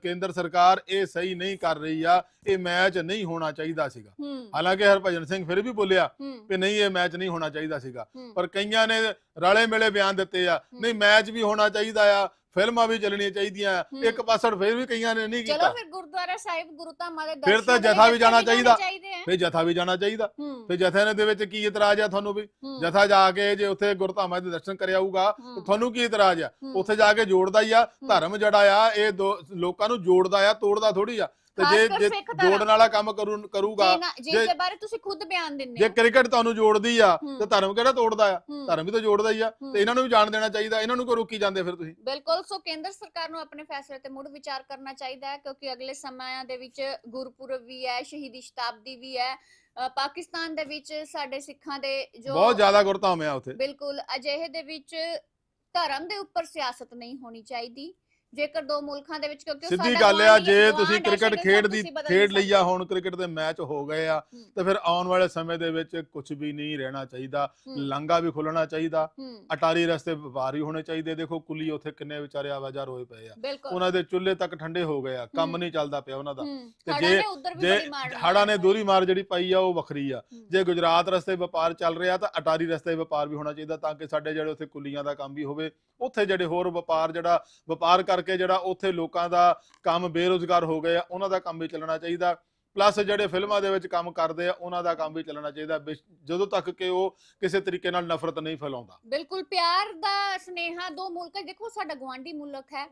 ਕੇਂਦਰ ਸਰਕਾਰ ਇਹ ਸਹੀ ਨਹੀਂ ਕਰ ਰਹੀ ਆ ਇਹ ਮੈਚ ਨਹੀਂ ਹੋਣਾ ਚਾਹੀਦਾ ਸੀਗਾ ਹੂੰ ਹਾਲਾਂਕਿ ਹਰਭਜਨ ਸਿੰਘ ਫਿਰ ਵੀ ਬੋਲਿਆ ਹੂੰ ਕਿ ਨਹੀਂ ਇਹ ਮੈਚ ਨਹੀਂ ਹੋਣਾ ਚਾਹੀਦਾ ਸੀਗਾ ਹੂੰ। ਪਰ ਕਈਆਂ ਨੇ ਰਲੇ ਮਿਲੇ ਬਿਆਨ ਦਿੱਤੇ ਆ। ਨਹੀਂ ਮੈਚ ਵੀ ਹੋਣਾ ਚਾਹੀਦਾ ਆ ਫਿਲਮਾਂ ਵੀ ਚੱਲਣੀਆਂ ਚਾਹੀਦੀਆਂ। ਇੱਕ ਪਾਸੜ ਫਿਰ ਵੀ ਕਈਆਂ ਨੇ ਨਹੀਂ ਚਲੋ ਕੀਤਾ। ਫਿਰ ਗੁਰਦੁਆਰਾ ਸਾਹਿਬ ਗੁਰੂ ਧਾਮਾਂ ਦੇ ਫਿਰ ਤਾਂ ਦਰਸ਼ਨਾਂ ਜਥਾ ਵੀ ਜਾਣਾ ਚਾਹੀਦਾ। ਫਿਰ ਜਥਾ ਵੀ ਜਾਣਾ ਚਾਹੀਦਾ। ਫਿਰ ਜਥੇ ਦੇ ਵਿੱਚ ਕੀ ਇਤਰਾਜ਼ ਆ ਤੁਹਾਨੂੰ ਵੀ? ਜਥਾ ਜਾ ਕੇ ਜੇ ਉੱਥੇ ਗੁਰਧਾਮਾਂ ਦੇ ਦਰਸ਼ਨ ਕਰਿਆ ਆਊਗਾ ਤੁਹਾਨੂੰ ਕੀ ਇਤਰਾਜ਼ ਆ। ਉੱਥੇ ਜਾ ਕੇ ਜੋੜਦਾ ਹੀ ਆ। ਧਰਮ ਜਿਹੜਾ ਆ ਇਹ ਲੋਕਾਂ ਨੂੰ ਜੋੜਦਾ ਆ ਤੋੜਦਾ ਥੋੜੀ ਆ। ਤੇ ਖਾਸ ਜੇ ਕਰ ਜੇ ਸਿੱਖ ਧਰਮ। ਜੋੜਨ ਵਾਲਾ ਕੰਮ ਕਰੂ ਕਰੂਗਾ ਜੀ ਜੇ- ਦੇ ਬਾਰੇ ਤੁਸੀਂ ਖੁਦ ਬਿਆਨ ਦਿੰਦੇ ਜੇ ਹੋ ਕ੍ਰਿਕਟ ਤੁਹਾਨੂੰ ਜੋੜਦੀ ਆ ਹੂੰ। ਤੇ ਧਰਮ ਕਿਹੜਾ ਤੋੜਦਾ ਆ ਹੂੰ, ਧਰਮ ਵੀ ਤਾਂ ਜੋੜਦਾ ਹੀ ਆ ਹੂੰ। ਤੇ ਇਹਨਾਂ ਨੂੰ ਵੀ ਜਾਣ ਦੇਣਾ ਚਾਹੀਦਾ ਇਹਨਾਂ ਨੂੰ ਕਿਉਂ ਰੋਕੀ ਜਾਂਦੇ ਫਿਰ ਤੁਸੀਂ ਬਿਲਕੁਲ ਸੋ ਕੇਂਦਰ ਸਰਕਾਰ ਨੂੰ ਆਪਣੇ ਫੈਸਲੇ ਤੇ ਮੁੜ ਵਿਚਾਰ ਕਰਨਾ ਚਾਹੀਦਾ ਹੈ ਕਿਉਂਕਿ ਅਗਲੇ ਸਮਿਆਂ ਦੇ ਵਿੱਚ ਗੁਰਪੁਰਬ ਵੀ ਹੈ ਸ਼ਹੀਦੀ ਸ਼ਤਾਬਦੀ ਵੀ ਹੈ ਅ, ਪਾਕਿਸਤਾਨ ਦੇ ਵਿੱਚ ਸਾਡੇ ਸਿੱਖਾਂ ਦੇ ਜੋ ਬਹੁਤ ਜ਼ਿਆਦਾ ਗੁਰਧਾਮ ਆ ਉੱਥੇ ਬਿਲਕੁਲ ਅਜਿਹੇ ਦੇ ਵਿੱਚ ਧਰਮ ਦੇ ਉੱਪਰ ਸਿਆਸਤ ਨਹੀਂ ਹੋਣੀ ਚਾਹੀਦੀ ਜੇਕਰ ਦੋ ਮੁਲਕਾਂ ਦੇ ਵਿੱਚ ਕਿਉਂਕਿ ਉਹ ਸਿੱਧੀ ਸਾਡਾ ਗੱਲ ਆ ਜੇ ਤੁਸੀਂ ਕ੍ਰਿਕਟ ਖੇਡ ਦੀ ਖੇਡ ਲਈ ਆ। ਹੁਣ ਕ੍ਰਿਕਟ ਦੇ ਮੈਚ ਹੋ ਗਏ ਆ। ਤੇ ਫਿਰ ਆਉਣ ਵਾਲੇ ਸਮੇਂ ਦੇ ਵਿੱਚ ਕੁਝ ਵੀ ਨਹੀਂ ਰਹਿਣਾ ਚਾਹੀਦਾ। ਲੰਗਾ ਵੀ ਖੁੱਲਣਾ ਚਾਹੀਦਾ। ਅਟਾਰੀ ਰਸਤੇ ਵਪਾਰੀ ਹੋਣੇ ਚਾਹੀਦੇ। ਦੇਖੋ ਕੁਲੀ ਉੱਥੇ ਕਿੰਨੇ ਵਿਚਾਰੇ ਆਵਾਜ਼ਾਰ ਹੋਏ ਪਏ ਆ। ਉਹਨਾਂ ਦੇ ਚੁੱਲ੍ਹੇ ਤੱਕ ਠੰਡੇ ਹੋ ਗਏ ਆ। ਕੰਮ। ਨਹੀਂ ਚੱਲਦਾ ਪਿਆ ਉਹਨਾਂ ਦਾ। ਤੇ ਜੇ- ਜੇ ਹੜਾਂ ਨੇ। ਦੂਰੀ ਮਾਰ ਜਿਹੜੀ ਪਾਈ ਆ ਉਹ ਵੱਖਰੀ ਆ। ਜੇ ਗੁਜਰਾਤ ਰਸਤੇ ਵਪਾਰ ਚੱਲ ਰਿਹਾ ਤਾਂ ਅਟਾਰੀ ਰਸਤੇ ਵਪਾਰ ਵੀ ਹੋਣਾ ਚਾਹੀਦਾ ਤਾਂ ਕਿ ਸਾਡੇ ਜਿਹੜੇ ਉੱਥੇ ਕੁਲੀਆਂ ਦਾ ਕੰਮ ਵੀ ਹੋਵੇ। ਉੱਥੇ ਜਿਹੜੇ ਹੋਰ ਵਪਾਰ ਜਿਹੜਾ ਵਪਾਰ ਕਰਕੇ ਜਿਹੜਾ ਉੱਥੇ ਲੋਕਾਂ ਦਾ ਕੰਮ ਬੇਰੋਜ਼ਗਾਰ ਹੋ ਗਏ ਆ ਉਹਨਾਂ ਦਾ ਕੰਮ ਵੀ ਚੱਲਣਾ ਚਾਹੀਦਾ। ਪਲੱਸ ਜਿਹੜੇ ਫਿਲਮਾਂ ਦੇ ਵਿੱਚ ਕੰਮ ਕਰਦੇ ਆ ਉਹਨਾਂ ਦਾ ਕੰਮ ਵੀ ਚੱਲਣਾ ਚਾਹੀਦਾ। ਜਦੋਂ ਤੱਕ ਕਿ ਉਹ ਕਿਸੇ ਤਰੀਕੇ ਨਾਲ ਨਫ਼ਰਤ ਨਹੀਂ ਫੈਲਾਉਂਦਾ। ਬਿਲਕੁਲ ਪਿਆਰ ਦਾ ਸਨੇਹਾ ਦੋ ਮੁਲਕ ਦੇਖੋ ਸਾਡਾ ਗਵਾਂਢੀ ਮੁਲਕ ਹੈ।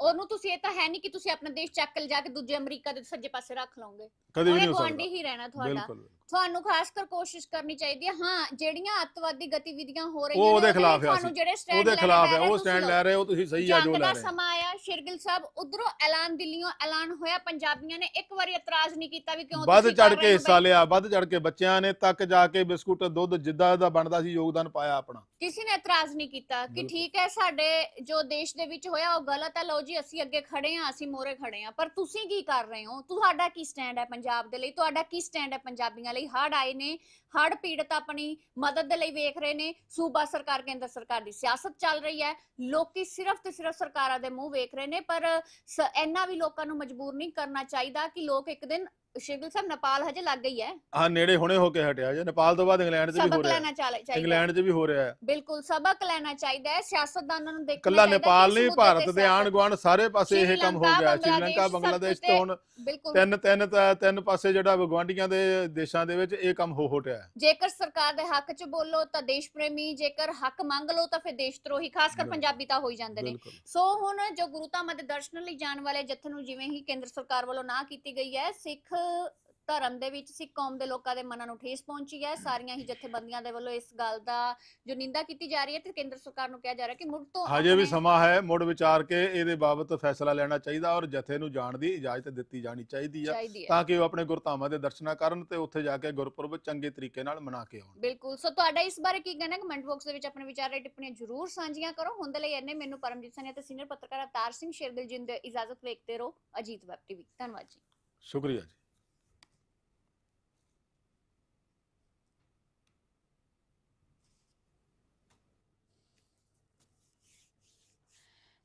ਉਹਨੂੰ ਤੁਸੀਂ ਇਹ ਤਾਂ ਹੈ ਨਹੀਂ ਕਿ ਤੁਸੀਂ ਆਪਣਾ ਦੇਸ਼ ਚੱਕ ਲਿਜਾ ਕੇ ਦੂਜੇ ਅਮਰੀਕਾ ਦੇ ਸੱਜੇ ਪਾਸੇ ਰੱਖ ਲਓਗੇ। ਕਦੇ ਵੀ ਨਹੀਂ ਹੋ ਗਵਾਂਢੀ ਸਕਦਾ ਹੀ ਰਹਿਣਾ ਤੁਹਾਡਾ। ਬਿਲਕੁਲ। ਤੁਹਾਨੂੰ ਖਾਸ ਕਰ ਕੋਸ਼ਿਸ਼ ਕਰਨੀ ਚਾਹੀਦੀ ਹੈ। ਹਾਂ ਜਿਹੜੀਆਂ ਅੱਤਵਾਦੀ ਗਤੀਵਿਧੀਆਂ ਹੋ ਰਹੀਆਂ ਉਹਦੇ ਨੇ, ਖਿਲਾਫ ਆ ਤੁਹਾਨੂੰ। ਜਿਹੜੇ ਸਟੈਂਡ ਉਹਦੇ ਖਿਲਾਫ ਹੈ ਉਹ ਸਟੈਂਡ ਲੈ ਰਹੇ ਉਹ ਤੁਸੀਂ ਸਹੀ ਆ ਜੋ ਲੈ ਰਹੇ ਸਮਾਂ ਆਇਆ ਸ਼ਿਰਗਿਲ ਸਾਹਿਬ ਉਧਰੋਂ ਐਲਾਨ ਦਿੱਲੀੋਂ ਐਲਾਨ ਹੋਇਆ ਪੰਜਾਬੀਆਂ ਨੇ ਇੱਕ ਵਾਰੀ ਇਤਰਾਜ਼ ਨਹੀਂ ਕੀਤਾ ਵੀ ਕਿਉਂ ਵੱਧ ਚੜ ਕੇ ਹੋ ਹਿੱਸਾ? ਲਿਆ ਵੱਧ ਚੜ ਕੇ ਬੱਚਿਆਂ ਨੇ ਤੱਕ ਜਾ ਕੇ ਬਿਸਕੁਟ ਦੁੱਧ ਜਿੱਦਾਂ ਦਾ ਬਣਦਾ ਸੀ ਯੋਗਦਾਨ ਪਾਇਆ ਆਪਣਾ। ਕਿਸੇ ਨੇ ਇਤਰਾਜ਼ ਨਹੀਂ ਕੀਤਾ ਕਿ। ਠੀਕ ਹੈ ਸਾਡੇ ਜੋ ਦੇਸ਼ ਦੇ ਵਿੱਚ ਹੋਇਆ ਉਹ ਗਲਤ ਹੈ। ਲਓ ਜੀ ਅਸੀਂ ਅੱਗੇ ਖੜੇ ਹਾਂ ਅਸੀਂ ਮੋਰੇ ਖੜੇ ਹਾਂ। ਪਰ ਤੁਸੀਂ ਕੀ ਕਰ ਰਹੇ ਹੋ? ਤੁਹਾਡਾ ਕੀ ਸਟੈਂਡ ਹੈ ਪੰਜਾਬ ਦੇ ਲਈ? ਤੁਹਾਡਾ ਕੀ ਸਟੈਂਡ ਹੈ ਪੰਜਾਬੀਆਂ ਲਈ? ਹੜ ਆਏ ਨੇ ਹੜ ਪੀੜਤ ਆਪਣੀ ਮਦਦ ਦੇ ਲਈ ਵੇਖ ਰਹੇ ਨੇ, ਸੂਬਾ ਸਰਕਾਰ, ਕੇਂਦਰ ਸਰਕਾਰ ਦੀ ਸਿਆਸਤ ਚੱਲ ਰਹੀ ਹੈ, ਲੋਕੀ ਸਿਰਫ ਤੇ ਸਿਰਫ ਸਰਕਾਰਾਂ ਦੇ ਮੂੰਹ ਵੇਖ ਰਹੇ ਨੇ, ਪਰ ਸ- ਇੰਨਾ ਵੀ ਲੋਕਾਂ ਨੂੰ ਮਜਬੂਰ ਨਹੀਂ ਕਰਨਾ ਚਾਹੀਦਾ ਕਿ ਲੋਕ ਇੱਕ ਦਿਨ ਸ਼ਿਵਲ ਸਾਹਿਬ ਨੇਪਾਲ ਹਜੇ ਲੱਗ ਗਈ ਹੈ। ਆ ਨੇੜੇ ਹੁਣੇ ਹੋ ਕੇ ਹਟਿਆ ਜੇ। ਨੇਪਾਲ ਤੋਂ ਬਾਅਦ ਇੰਗਲੈਂਡ 'ਚ ਵੀ ਹੋ ਸਬਕ ਰਿਹਾ। ਲੈਣਾ ਚਾਲ- ਚਾਹੀਦਾ। ਹੈ। ਇੰਗਲੈਂਡ 'ਚ ਵੀ ਹੋ ਰਿਹਾ। ਹੈ ਬਿਲਕੁਲ ਸਬਕ ਲੈਣਾ ਚਾਹੀਦਾ ਹੈ। ਸਿਆਸਤਦਾਨਾਂ ਨੂੰ ਦੇਖਣਾ ਕੱਲਾ ਚਾਹੀਦਾ ਕਿ ਨੇਪਾਲ ਇਸ ਨਹੀਂ ਮੁੱਦੇ ਭਾਰਤ ਤੇ ਦੇ ਆਣ ਗੁਆਂਢ ਸਾਰੇ ਪਾਸੇ ਇਹ ਕੰਮ ਹੋ ਗਿਆ। ਸ਼੍ਰੀਲੰਕਾ ਬੰਗਲਾਦੇਸ਼, ਬੰਗਲਾਦੇਸ਼ ਸਭ ਤੇ ਹੁਣ ਬਿਲਕੁਲ। ਤਿੰਨ ਤਿੰਨ ਤਾਂ- ਤਿੰਨ ਪਾਸੇ ਜਿਹੜਾ ਗਵਾਂਢੀਆਂ ਦੇ ਦੇਸ਼ਾਂ ਦੇ ਵਿੱਚ ਇਹ ਕੰਮ ਹੋ ਹੋ ਰਿਹਾ ਹੈ। ਜੇਕਰ ਸਰਕਾਰ ਦੇ ਹੱਕ 'ਚ ਬੋਲੋ ਤਾਂ ਦੇਸ਼ ਪ੍ਰੇਮੀ ਜੇਕਰ ਹੱਕ ਮੰਗ ਲਓ ਤਾਂ ਫਿਰ ਦੇਸ਼ ਧਰੋਹੀ ਖਾਸ ਕਰ ਬਿਲਕੁਲ। ਪੰਜਾਬੀ ਤਾਂ ਹੋ ਹੀ ਜਾਂਦੇ ਨੇ। ਬਿਲਕੁਲ। ਸੋ ਹੁਣ ਜੋ ਗੁਰੂ ਧਾਮਾਂ ਦੇ ਦਰਸ਼ਨ ਲਈ ਜਾਣ ਵਾਲੇ ਜਥੇ ਨੂੰ ਜਿਵੇਂ ਹੀ ਕੇਂਦਰ ਸਰਕਾਰ ਵੱਲੋਂ ਨਾ ਕੀਤੀ ਗਈ ਹੈ ਸਿੱਖ ਧਰਮ ਦੇ ਵਿੱਚ ਸਿੱਖ ਕੌਮ ਦੇ ਲੋਕਾਂ ਦੇ ਮਨਾਂ ਨੂੰ ਠੇਸ ਪਹੁੰਚੀ ਹੈ। ਸਾਰੀਆਂ ਹੀ ਜਥੇਬੰਦੀਆਂ ਦੇ ਵੱਲੋਂ ਇਸ ਗੱਲ ਦਾ ਜੋ ਨਿੰਦਾ ਕੀਤੀ ਜਾ ਰਹੀ ਹੈ ਤੇ ਕੇਂਦਰ ਸਰਕਾਰ ਨੂੰ ਕਿਹਾ ਜਾ ਰਿਹਾ ਕਿ ਮੁੜ ਤੋਂ ਹਜੇ ਵੀ ਸਮਾਂ ਹੈ ਮੁੜ ਵਿਚਾਰ ਕੇ ਇਹਦੇ ਬਾਬਤ ਫੈਸਲਾ ਲੈਣਾ ਚਾਹੀਦਾ ਔਰ ਜਥੇ ਨੂੰ ਜਾਣ ਦੀ ਇਜਾਜ਼ਤ ਦਿੱਤੀ ਜਾਣੀ ਚਾਹੀਦੀ ਆ ਤਾਂ ਕਿ ਉਹ ਆਪਣੇ ਗੁਰਧਾਮਾਂ ਦੇ ਦਰਸ਼ਨਾਂ ਕਰਨ ਤੇ ਉੱਥੇ ਜਾ ਕੇ ਗੁਰਪੁਰਬ ਚੰਗੇ ਤਰੀਕੇ ਨਾਲ ਮਨਾ ਕੇ ਆਉਣ। ਬਿਲਕੁਲ। ਸੋ ਤੁਹਾਡਾ ਇਸ ਬਾਰੇ ਕੀ ਕਹਿਣਾ ਕਮੈਂਟ ਬਾਕਸ ਦੇ ਵਿੱਚ ਆਪਣੇ ਵਿਚਾਰ ਤੇ ਟਿੱਪਣੀਆਂ ਜ਼ਰੂਰ ਸਾਂਝੀਆਂ ਕਰੋ। ਹੁਣ ਦੇ ਲਈ ਇੰਨੇ ਮੈਨੂੰ ਪਰਮਜੀਤ ਸਨੇ ਤੇ ਸੀਨੀਅਰ ਪੱਤਰਕਾਰ ਅਵਤਾਰ ਸਿੰਘ ਸ਼ੇਰਦਿਲ ਜੀ ਦੀ ਇਜਾਜ਼ਤ ਵੇਖਦੇ ਰਹੋ। Ajit web TV. ਧੰਨਵਾਦ ਜੀ। ਸ਼ੁਕਰੀਆ ਜੀ।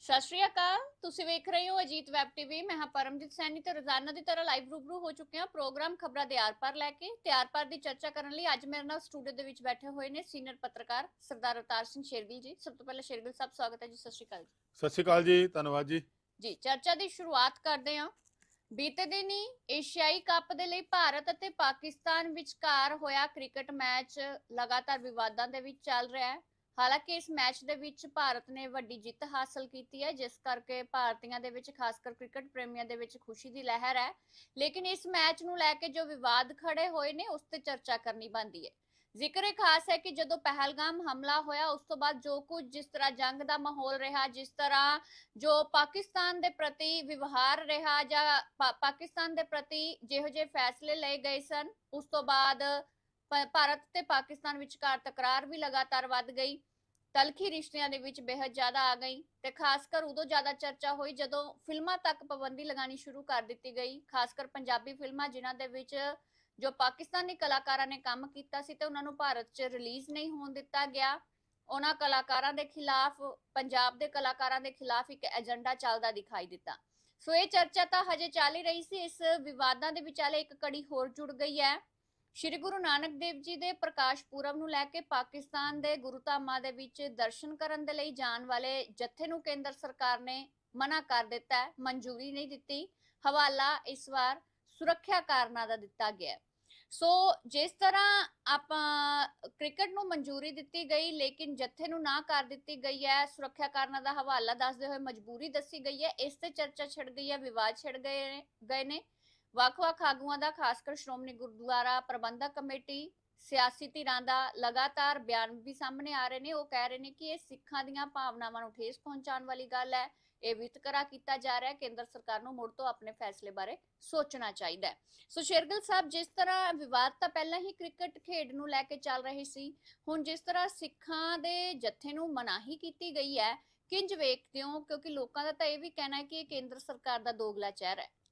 ਸਤਿ ਸ਼੍ਰੀ ਅਕਾਲ। ਤੁਸੀਂ ਵੇਖ ਰਹੇ ਹੋ ਅਜੀਤ ਵੈਬ ਟੀਵੀ। ਮੈਂ ਹਾਂ ਪਰਮਜੀਤ ਸੈਣੀ ਤੇ ਰੋਜ਼ਾਨਾ ਦੀ ਤਰ੍ਹਾਂ ਲਾਈਵ ਰੂਬਰੂ ਹੋ ਚੁੱਕੇ ਹਾਂ ਪ੍ਰੋਗਰਾਮ ਖਬਰਾਂ ਦੇ ਆਰ-ਪਾਰ ਲੈ ਕੇ। ਤੇ ਆਰ-ਪਾਰ ਦੀ ਚਰਚਾ ਕਰਨ ਲਈ ਅੱਜ ਮੇਰੇ ਨਾਲ ਸਟੂਡੀਓ ਦੇ ਵਿੱਚ ਬੈਠੇ ਹੋਏ ਨੇ ਸੀਨੀਅਰ ਪੱਤਰਕਾਰ ਸਰਦਾਰ ਅਵਤਾਰ ਸਿੰਘ ਸ਼ੇਰਗਿਲ ਜੀ। ਸਭ ਤੋਂ ਪਹਿਲਾਂ ਸ਼ੇਰਗਿਲ ਸਾਹਿਬ ਸਵਾਗਤ ਹੈ ਜੀ। ਸਤਿ ਸ਼੍ਰੀ ਅਕਾਲ ਜੀ। ਸਤਿ ਸ਼੍ਰੀ ਅਕਾਲ ਜੀ। ਧੰਨਵਾਦ ਜੀ। ਜੀ ਚਰਚਾ ਦੀ ਸ਼ੁਰੂਆਤ ਕਰਦੇ ਹਾਂ। ਬੀਤੇ ਦਿਨੀ ਏਸ਼ੀਆਈ ਕੱਪ ਦੇ ਲਈ ਭਾਰਤ ਅਤੇ ਪਾਕਿਸਤਾਨ ਵਿਚਕਾਰ ਹੋਇਆ ਕ੍ਰਿਕਟ ਮੈਚ ਲਗਾਤਾਰ ਵਿਵਾਦਾਂ ਦੇ ਵਿੱਚ ਚੱਲ ਰਿਹਾ ਹੈ। ਹਾਲਾਂਕਿ ਇਸ ਮੈਚ ਦੇ ਵਿੱਚ ਭਾਰਤ ਨੇ ਵੱਡੀ ਜਿੱਤ ਹਾਸਲ ਕੀਤੀ ਹੈ, ਜਿਸ ਕਰਕੇ ਭਾਰਤੀਆਂ ਦੇ ਵਿੱਚ ਖਾਸ ਕਰ ਕ੍ਰਿਕਟ ਪ੍ਰੇਮੀਆਂ ਦੇ ਵਿੱਚ ਖੁਸ਼ੀ ਦੀ ਲਹਿਰ ਹੈ। ਲੇਕਿਨ ਇਸ ਮੈਚ ਨੂੰ ਲੈ ਕੇ ਜੋ ਵਿਵਾਦ ਖੜੇ ਹੋਏ ਨੇ, ਉਸ ਤੇ ਚਰਚਾ ਕਰਨੀ ਬਣਦੀ ਹੈ। ਜ਼ਿਕਰ ਇਹ ਖਾਸ ਹੈ ਕਿ ਜਦੋਂ ਪਹਿਲਗਾਮ ਹਮਲਾ ਹੋਇਆ, ਉਸ ਤੋਂ ਬਾਅਦ ਜੋ ਕੁਝ ਜਿਸ ਤਰ੍ਹਾਂ ਜੰਗ ਦਾ ਮਾਹੌਲ ਰਿਹਾ, ਜਿਸ ਤਰ੍ਹਾਂ ਜੋ ਪਾਕਿਸਤਾਨ ਦੇ ਪ੍ਰਤੀ ਵਿਵਹਾਰ ਰਿਹਾ ਜਾਂ ਪਾਕਿਸਤਾਨ ਦੇ ਪ੍ਰਤੀ ਜਿਹੋ ਜਿਹੇ ਫੈਸਲੇ ਲਏ ਗਏ ਸਨ, ਉਸ ਤੋਂ ਬਾਅਦ ਭਾਰਤ ਤੇ ਪਾਕਿਸਤਾਨ ਵਿਚਕਾਰ ਤਕਰਾਰ ਵੀ ਲਗਾਤਾਰ ਵੱਧ ਗਈ। ਤਲਖੀ ਰਿਸ਼ਤਿਆਂ ਦੇ ਵਿੱਚ ਬੇहद ਜ਼ਿਆਦਾ ਆ ਗਈ ਤੇ ਖਾਸ ਕਰ ਉਦੋਂ ਜ਼ਿਆਦਾ ਚਰਚਾ ਹੋਈ ਜਦੋਂ ਫਿਲਮਾਂ ਤੱਕ ਪਾਬੰਦੀ ਲਗਾਣੀ ਸ਼ੁਰੂ ਕਰ ਦਿੱਤੀ ਗਈ। ਖਾਸ ਕਰ ਪੰਜਾਬੀ ਫਿਲਮਾਂ ਜਿਨ੍ਹਾਂ ਦੇ ਵਿੱਚ ਜੋ ਪਾਕਿਸਤਾਨੀ ਕਲਾਕਾਰਾਂ ਨੇ ਕੰਮ ਕੀਤਾ ਸੀ ਤੇ ਉਹਨਾਂ ਨੂੰ ਭਾਰਤ 'ਚ ਰਿਲੀਜ਼ ਨਹੀਂ ਹੋਣ ਦਿੱਤਾ ਗਿਆ। ਉਹਨਾਂ ਕਲਾਕਾਰਾਂ ਦੇ ਖਿਲਾਫ, ਪੰਜਾਬ ਦੇ ਕਲਾਕਾਰਾਂ ਦੇ ਖਿਲਾਫ ਇੱਕ ਏਜੰਡਾ ਚੱਲਦਾ ਦਿਖਾਈ ਦਿੱਤਾ। ਸੋ ਇਹ ਚਰਚਾ ਤਾਂ ਹਜੇ ਚੱਲ ਹੀ ਰਹੀ ਸੀ। ਇਸ ਵਿਵਾਦਾਂ ਦੇ ਵਿਚਾਲੇ ਇੱਕ ਕੜੀ ਹੋਰ ਜੁੜ ਗਈ ਹੈ। ਸ਼੍ਰੀ ਗੁਰੂ ਨਾਨਕ ਦੇਵ ਜੀ ਦੇ ਪ੍ਰਕਾਸ਼ ਪੁਰਬ ਨੂੰ ਲੈ ਕੇ ਪਾਕਿਸਤਾਨ ਦੇ ਗੁਰੂਧਾਮਾਂ ਦੇ ਵਿੱਚ ਦਰਸ਼ਨ ਕਰਨ ਦੇ ਲਈ ਜਾਣ ਵਾਲੇ ਜਥੇ ਨੂੰ ਕੇਂਦਰ ਸਰਕਾਰ ਨੇ ਮਨਾ ਕਰ ਦਿੱਤਾ ਹੈ, ਮਨਜ਼ੂਰੀ ਨਹੀਂ ਦਿੱਤੀ। ਹਵਾਲਾ ਇਸ ਵਾਰ ਸੁਰੱਖਿਆ ਕਾਰਨਾਂ ਦਾ ਦਿੱਤਾ ਗਿਆ ਸੋ ਜਿਸ ਤਰ੍ਹਾਂ ਆਪਾਂ ਕ੍ਰਿਕਟ ਨੂੰ ਮਨਜ਼ੂਰੀ ਦਿੱਤੀ ਗਈ, ਲੇਕਿਨ ਜਥੇ ਨੂੰ ਨਾ ਕਰ ਦਿੱਤੀ ਗਈ ਹੈ, ਸੁਰੱਖਿਆ ਕਾਰਨਾਂ ਦਾ ਹਵਾਲਾ ਦੱਸਦੇ ਹੋਏ ਮਜਬੂਰੀ ਦੱਸੀ ਗਈ ਹੈ। ਇਸ ਤੇ ਚਰਚਾ ਛਿੜ ਗਈ ਹੈ, ਵਿਵਾਦ ਛਿੜ ਗਏ ਗਏ ਨੇ। ਵੱਖ-ਵੱਖ ਆਗੂਆਂ ਦਾ, ਖਾਸ ਕਰ ਸ਼੍ਰੋਮਣੀ ਗੁਰਦੁਆਰਾ ਪ੍ਰਬੰਧਕ ਕਮੇਟੀ, ਸਿਆਸੀ ਧਿਰਾਂ ਦਾ ਲਗਾਤਾਰ ਬਿਆਨ ਵੀ ਸਾਹਮਣੇ ਆ ਰਹੇ ਨੇ। ਉਹ ਕਹਿ ਰਹੇ ਨੇ ਕਿ ਇਹ ਸਿੱਖਾਂ ਦੀਆਂ ਭਾਵਨਾਵਾਂ ਨੂੰ ਠੇਸ ਪਹੁੰਚਾਉਣ ਵਾਲੀ ਗੱਲ ਹੈ। ਇਹ ਵਿਤਕਰਾ ਕੀਤਾ ਜਾ ਰਿਹਾ ਹੈ। ਕੇਂਦਰ ਸਰਕਾਰ ਨੂੰ ਮੁੜ ਤੋਂ ਆਪਣੇ ਫੈਸਲੇ ਬਾਰੇ ਸੋਚਣਾ ਚਾਹੀਦਾ ਹੈ। ਸੋ ਸ਼ੇਰਗਿਲ ਸਾਹਿਬ, ਜਿਸ ਤਰ੍ਹਾਂ ਵਿਵਾਦ ਤਾਂ ਪਹਿਲਾਂ ਹੀ ਕ੍ਰਿਕਟ ਖੇਡ ਨੂੰ ਲੈ ਕੇ ਚੱਲ ਰਹੇ ਸੀ, ਹੁਣ ਜਿਸ ਤਰ੍ਹਾਂ ਸਿੱਖਾਂ ਦੇ ਜਥੇ ਨੂੰ ਮਨਾਹੀ ਕੀਤੀ ਗਈ ਹੈ, ਕਿੰਜ ਵੇਖਦੇ ਹੋ? ਕਿਉਂਕਿ ਲੋਕਾਂ ਦਾ ਤਾਂ ਇਹ ਵੀ ਕਹਿਣਾ ਹੈ ਕਿ ਇਹ ਕੇਂਦਰ ਸਰਕਾਰ ਦਾ ਦੋਗਲਾ ਚਿਹਰਾ ਹੈ।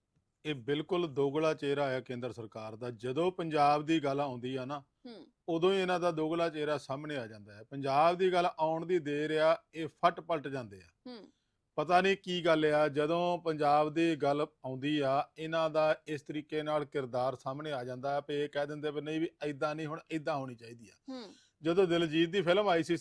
ਇਹ ਬਿਲਕੁਲ ਦੋਗਲਾ ਚਿਹਰਾ ਹੈ ਕੇਂਦਰ ਸਰਕਾਰ ਦਾ। ਜਦੋਂ ਪੰਜਾਬ ਦੀ ਗੱਲ ਆਉਂਦੀ ਆ ਨਾ ਹੂੰ। ਉਦੋਂ ਹੀ ਇਹਨਾਂ ਦਾ ਦੋਗਲਾ ਚਿਹਰਾ ਸਾਹਮਣੇ ਆ ਜਾਂਦਾ ਹੈ। ਪੰਜਾਬ ਦੀ ਗੱਲ ਆਉਣ ਦੀ ਦੇਰ ਆ ਇਹ ਫਟ ਪਲਟ ਜਾਂਦੇ ਆ। ਹੂੰ। ਪਤਾ ਨਹੀਂ ਕੀ ਗੱਲ ਆ ਜਦੋਂ ਪੰਜਾਬ ਦੀ ਗੱਲ ਆਉਂਦੀ ਆ ਇਹਨਾਂ ਦਾ ਇਸ ਤਰੀਕੇ ਨਾਲ ਕਿਰਦਾਰ ਸਾਹਮਣੇ ਆ ਜਾਂਦਾ ਹੈ ਵੀ ਇਹ ਕਹਿ ਦਿੰਦੇ ਵੀ ਨਹੀਂ ਵੀ ਐਦਾਂ ਨਹੀਂ ਹੁਣ ਐਦਾਂ ਹੋਣੀ ਚਾਹੀਦੀ ਆ। ਹੂੰ। ਜਦੋਂ ਦਿਲਜੀਤ ਦੀ ਫਿਲਮ ਆਈ ਸੀ